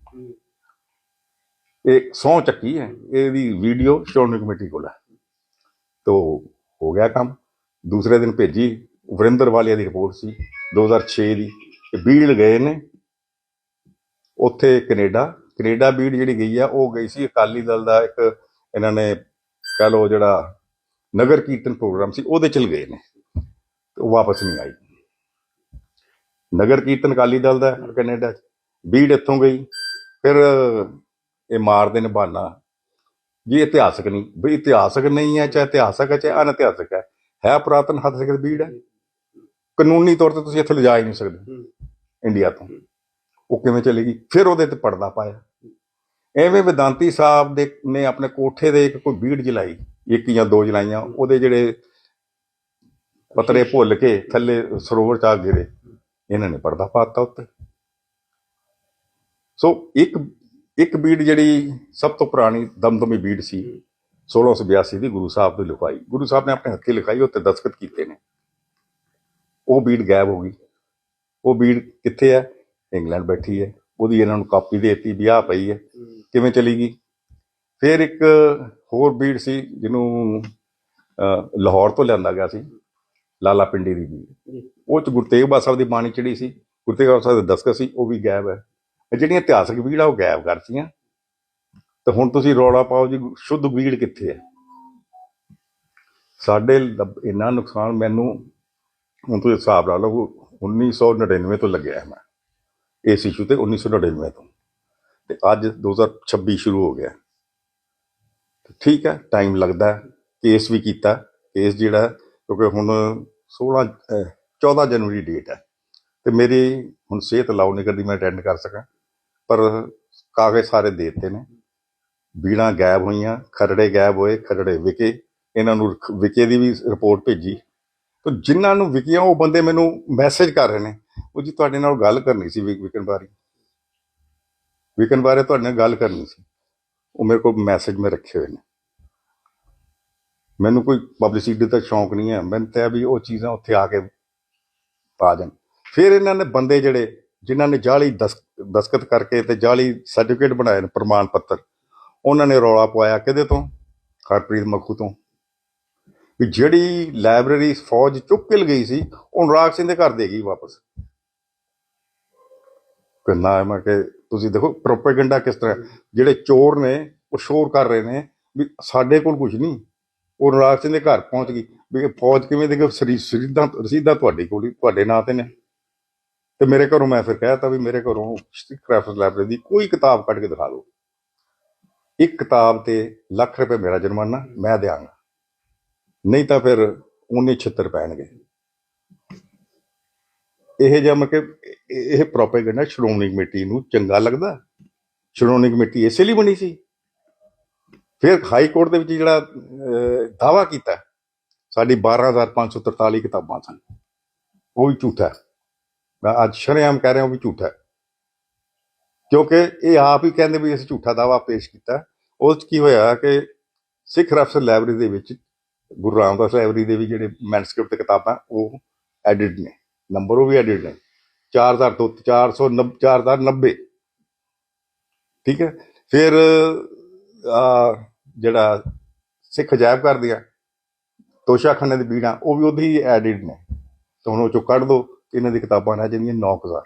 ਇਹ ਸਹੁੰ ਚੱਕੀ ਹੈ, ਇਹਦੀ ਵੀਡੀਓ ਸ਼੍ਰੋਮਣੀ ਕਮੇਟੀ ਕੋਲ ਹੈ। ਤੋ ਹੋ ਗਿਆ ਕੰਮ, ਦੂਸਰੇ ਦਿਨ ਭੇਜੀ, ਵਰਿੰਦਰ ਵਾਲੀਆ ਦੀ ਰਿਪੋਰਟ ਸੀ 2006 ਦੀ, ਇਹ ਬੀੜ ਗਏ ਨੇ। ਉੱਥੇ ਕੈਨੇਡਾ ਕੈਨੇਡਾ ਬੀੜ ਜਿਹੜੀ ਗਈ ਆ, ਉਹ ਗਈ ਸੀ ਅਕਾਲੀ ਦਲ ਦਾ ਇੱਕ, ਇਹਨਾਂ ਨੇ ਕਹ ਲਓ ਜਿਹੜਾ ਨਗਰ ਕੀਰਤਨ ਪ੍ਰੋਗਰਾਮ ਸੀ ਉਹਦੇ ਚਲ ਗਏ ਨੇ ਉਹ ਵਾਪਸ ਨਹੀਂ ਆਈ ਨਗਰ ਕੀਰਤਨ ਅਕਾਲੀ ਦਲ ਦਾ ਕੈਨੇਡਾ ਚ ਬੀੜ ਇੱਥੋਂ ਗਈ ਫਿਰ ਇਹ ਮਾਰਦੇ ਨੇ ਬਹਾਨਾ ਜੀ ਇਤਿਹਾਸਕ ਨਹੀਂ ਵੀ ਇਤਿਹਾਸਕ ਨਹੀਂ ਹੈ ਚਾਹੇ ਇਤਿਹਾਸਕ ਹੈ ਚਾਹੇ ਅਨਿਤਿਹਾਸਕ ਹੈ ਹੈ ਪੁਰਾਤਨ ਹੱਥ ਸਿੱਖ ਬੀੜ ਹੈ। ਕਾਨੂੰਨੀ ਤੌਰ ਤੇ ਤੁਸੀਂ ਇੱਥੇ ਲਿਜਾ ਹੀ ਨਹੀਂ ਸਕਦੇ ਇੰਡੀਆ ਤੋਂ। ਉਹ ਕਿਵੇਂ ਚਲੇਗੀ ਫਿਰ ਉਹਦੇ ਤੇ ਪਰਦਾ ਪਾਇਆ। ਐਵੇਂ ਵਿਦਾਂਤੀ ਸਾਹਿਬ ਦੇ ਨੇ ਆਪਣੇ ਕੋਠੇ ਦੇ ਇੱਕ ਕੋਈ ਬੀੜ ਜਲਾਈ, ਇੱਕ ਜਾਂ ਦੋ ਜਲਾਈਆਂ, ਉਹਦੇ ਜਿਹੜੇ ਪਤਰੇ ਭੁੱਲ ਕੇ ਥੱਲੇ ਸਰੋਵਰ ਚ ਆ ਗਿਰੇ ਇਹਨਾਂ ਨੇ ਪਰਦਾ ਪਾਤਾ ਉੱਤੇ। ਸੋ ਇੱਕ ਇੱਕ ਬੀੜ ਜਿਹੜੀ ਸਭ ਤੋਂ ਪੁਰਾਣੀ ਦਮਦਮੀ ਬੀੜ ਸੀ 1682 ਦੀ ਗੁਰੂ ਸਾਹਿਬ ਦੀ ਲਿਖਾਈ ਗੁਰੂ ਸਾਹਿਬ ਨੇ ਆਪਣੇ ਹੱਥੀਂ ਲਿਖਾਈ, ਉੱਤੇ ਦਸਤਖਤ ਕੀਤੇ ਨੇ। ਉਹ ਬੀੜ ਗਾਇਬ ਹੋ ਗਈ। ਉਹ ਬੀੜ ਕਿੱਥੇ ਹੈ? ਇੰਗਲੈਂਡ ਬੈਠੀ ਹੈ। ਉਹਦੀ ਇਹਨਾਂ ਨੂੰ ਕਾਪੀ ਦੇ ਦਿੱਤੀ ਵੀ ਆਹ ਪਈ ਹੈ। ਕਿਵੇਂ ਚਲੀ ਗਈ ਫਿਰ ਇੱਕ ਹੋਰ ਬੀੜ ਸੀ ਜਿਹਨੂੰ ਲਾਹੌਰ ਤੋਂ ਲਿਆਂਦਾ ਗਿਆ ਸੀ ਲਾਲਾ ਪਿੰਡੀ ਦੀ ਬੀੜ ਉਹ ਚ ਗੁਰੂ ਤੇਗ ਬਹਾਦਰ ਸਾਹਿਬ ਦੀ ਬਾਣੀ ਚੜੀ ਸੀ। ਗੁਰੂ ਤੇਗ ਬਹਾਦਰ ਸਾਹਿਬ ਦੇ ਦਸਤਖਤ ਸੀ ਉਹ ਵੀ ਗਾਇਬ ਹੈ। ਜਿਹੜੀਆਂ ਇਤਿਹਾਸਕ ਬੀੜ ਆ ਉਹ ਗਾਇਬ ਕਰਤੀਆਂ ਤੇ ਹੁਣ ਤੁਸੀਂ ਰੌਲਾ ਪਾਓ ਜੀ ਸ਼ੁੱਧ ਬੀੜ ਕਿੱਥੇ ਹੈ? ਸਾਡੇ ਇੰਨਾ ਨੁਕਸਾਨ ਮੈਨੂੰ ਹੁਣ ਤੁਸੀਂ ਹਿਸਾਬ ਲਾ ਲਓ 1999 ਤੋਂ ਲੱਗਿਆ ਹੈ ਮੈਂ। ਇਸ ਇਸ਼ੂ ਤੇ 1999 ਤੋਂ। ਤੇ ਅੱਜ 2026 ਸ਼ੁਰੂ ਹੋ ਗਿਆ। ਠੀਕ ਹੈ ਟਾਈਮ ਲੱਗਦਾ ਕੇਸ ਵੀ ਕੀਤਾ। ਕੇਸ ਜਿਹੜਾ ਕਿਉਂਕਿ ਹੁਣ 16 ਅਹ, 14 ਜਨਵਰੀ ਡੇਟ ਹੈ। ਤੇ ਮੇਰੀ ਹੁਣ ਸਿਹਤ ਅਲਾਉ ਨਹੀਂ ਕਰਦੀ ਮੈਂ ਅਟੈਂਡ ਕਰ ਸਕਾਂ। ਪਰ ਕਾਗਜ਼ ਸਾਰੇ ਦੇ ਦਿੱਤੇ ਨੇ। ਬੀੜਾਂ ਗਾਇਬ ਹੋਈਆਂ ਖਰੜੇ ਗਾਇਬ ਹੋਏ ਖਰੜੇ ਵਿਕੇ। ਇਹਨਾਂ ਨੂੰ ਰਖ- ਵਿਕੇ ਦੀ ਵੀ ਰਿਪੋਰਟ ਭੇਜੀ। ਤਾਂ ਜਿਨ੍ਹਾਂ ਨੂੰ ਵਿਕੀਆਂ ਉਹ ਬੰਦੇ ਮੈਨੂੰ ਮੈਸੇਜ ਕਰ ਰਹੇ ਨੇ। ਉਹ ਜੀ ਤੁਹਾਡੇ ਨਾਲ ਗੱਲ ਕਰਨੀ ਸੀ ਵਿਕ- ਵਿਕਣ ਬਾਰੇ ਵਿਕਣ ਬਾਰੇ ਤੁਹਾਡੇ ਨਾਲ ਗੱਲ ਕਰਨੀ ਸੀ। ਉਹ ਮੇਰੇ ਕੋਲ ਮੈਸੇਜ ਮੈਂ ਰੱਖੇ ਹੋਏ ਨੇ। ਮੈਨੂੰ ਕੋਈ ਪਬਲਿਸਿਟੀ ਦਾ ਸ਼ੌਂਕ ਨਹੀਂ ਹੈ। ਮੈਨੂੰ ਤਾਂ ਵੀ ਉਹ ਚੀਜ਼ਾਂ ਉੱਥੇ ਆ ਕੇ ਪਾ ਜਾਣ ਫਿਰ ਇਹਨਾਂ ਨੇ ਬੰਦੇ ਜਿਹੜੇ, ਜਿਨ੍ਹਾਂ ਨੇ ਜਾਲੀ ਦਸ- ਦਸਤਖਤ ਕਰਕੇ ਤੇ ਜਾਲੀ ਸਰਟੀਫਿਕੇਟ ਬਣਾਏ ਨੇ, ਪ੍ਰਮਾਣ ਪੱਤਰ, ਉਹਨਾਂ ਨੇ ਰੌਲਾ ਪਵਾਇਆ ਕਿਹਦੇ ਤੋਂ? ਹਰਪ੍ਰੀਤ ਮੱਖੂ ਤੋਂ। ਵੀ ਜਿਹੜੀ ਲਾਇਬ੍ਰੇਰੀ ਫੌਜ ਚੁੱਕ ਕੇ ਲਗਈ ਸੀ, ਉਹ ਅਨੁਰਾਗ ਸਿੰਘ ਦੇ ਘਰ ਦੇ ਗਈ ਵਾਪਸ। ਕਿੰਨਾ ਮੈਂ ਕਿ ਤੁਸੀਂ ਦੇਖੋ ਪ੍ਰੋਪੇਗੈਂਡਾ ਕਿਸ ਤਰ੍ਹਾਂ ਜਿਹੜੇ ਚੋਰ ਨੇ, ਉਹ ਸ਼ੋਰ ਕਰ ਰਹੇ ਨੇ ਵੀ ਸਾਡੇ ਕੋਲ ਕੁਝ ਨਹੀਂ। ਉਹ ਅਨੁਰਾਗ ਸਿੰਘ ਦੇ ਘਰ ਪਹੁੰਚ ਗਈ। ਵੀ ਫੌਜ ਕਿਵੇਂ ਦੇ ਰਸੀਦਾਂ ਰਸੀਦਾਂ ਤੁਹਾਡੇ ਕੋਲ ਹੀ, ਤੁਹਾਡੇ ਨਾਂ ਤੇ ਨੇ। ਤੇ ਮੇਰੇ ਘਰੋਂ ਮੈਂ ਫਿਰ ਕਹਿਤਾ ਵੀ ਮੇਰੇ ਘਰੋਂ ਕ੍ਰਾਫਟ ਲਾਇਬ੍ਰੇਰੀ ਦੀ ਕੋਈ ਕਿਤਾਬ ਕੱਢ ਕੇ ਦਿਖਾ ਦਿਓ। ਇੱਕ ਕਿਤਾਬ ਤੇ ਲੱਖ ਰੁਪਏ ਮੇਰਾ ਜੁਰਮਾਨਾ, ਮੈਂ ਦਿਆਂਗਾ। ਨਹੀਂ ਤਾਂ ਫਿਰ ਉਹਨੇ ਛਿੱਤਰ ਪੈਣਗੇ। ਇਹ ਜਿਹਾ ਮਤਲਬ ਕਿ ਇਹ- ਇਹ ਪ੍ਰੋਪੇਗੈਂਡਾ ਸ਼੍ਰੋਮਣੀ ਕਮੇਟੀ ਨੂੰ ਚੰਗਾ ਲੱਗਦਾ? ਸ਼੍ਰੋਮਣੀ ਕਮੇਟੀ ਇਸੇ ਲਈ ਬਣੀ ਸੀ? ਫਿਰ ਹਾਈ ਕੋਰਟ ਦੇ ਵਿੱਚ ਜਿਹੜਾ ਦਾਵਾ ਕੀਤਾ, ਸਾਡੀ 12543 ਕਿਤਾਬਾਂ ਸਨ। ਉਹ ਵੀ ਝੂਠਾ ਮੈਂ ਅੱਜ ਸ਼ਰੇਆਮ ਕਹਿ ਰਿਹਾ ਉਹ ਵੀ ਝੂਠਾ ਕਿਉਂਕਿ ਇਹ ਆਪ ਹੀ ਕਹਿੰਦੇ ਵੀ ਅਸੀਂ ਝੂਠਾ ਦਾਵਾ ਪੇਸ਼ ਕੀਤਾ। ਉਸ 'ਚ ਕੀ ਹੋਇਆ ਕਿ ਸਿੱਖ ਰਫਸਰ ਲਾਇਬ੍ਰੇਰੀ ਦੇ ਵਿੱਚ, ਗੁਰੂ ਰਾਮਦਾਸ ਲਾਇਬ੍ਰੇਰੀ ਦੇ ਵੀ ਜਿਹੜੇ ਮੈਨਸਕ੍ਰਿਪਟ ਕਿਤਾਬਾਂ, ਉਹ ਐਡਿਟ ਨੇ। ਨੰਬਰ ਉਹ ਵੀ ਐਡਿਟ ਨੇ। 4000 ਤੋਂ 490 4090 ਠੀਕ ਹੈ? ਫਿਰ ਜਿਹੜਾ ਸਿੱਖ ਅਜਾਇਬ ਘਰ ਦੀਆਂ, ਤੋਸ਼ਾਖਾਨੇ ਦੀ ਬੀੜਾਂ ਉਹ ਵੀ ਉਹਦੀ ਐਡਿਟ ਨੇ। ਤਾਂ ਹੁਣ ਉਹ ਚੋਂ ਕੱਢ ਦੋ ਇਹਨਾਂ ਦੀ ਕਿਤਾਬਾਂ ਨੇ ਜਿਹੜੀਆਂ 9000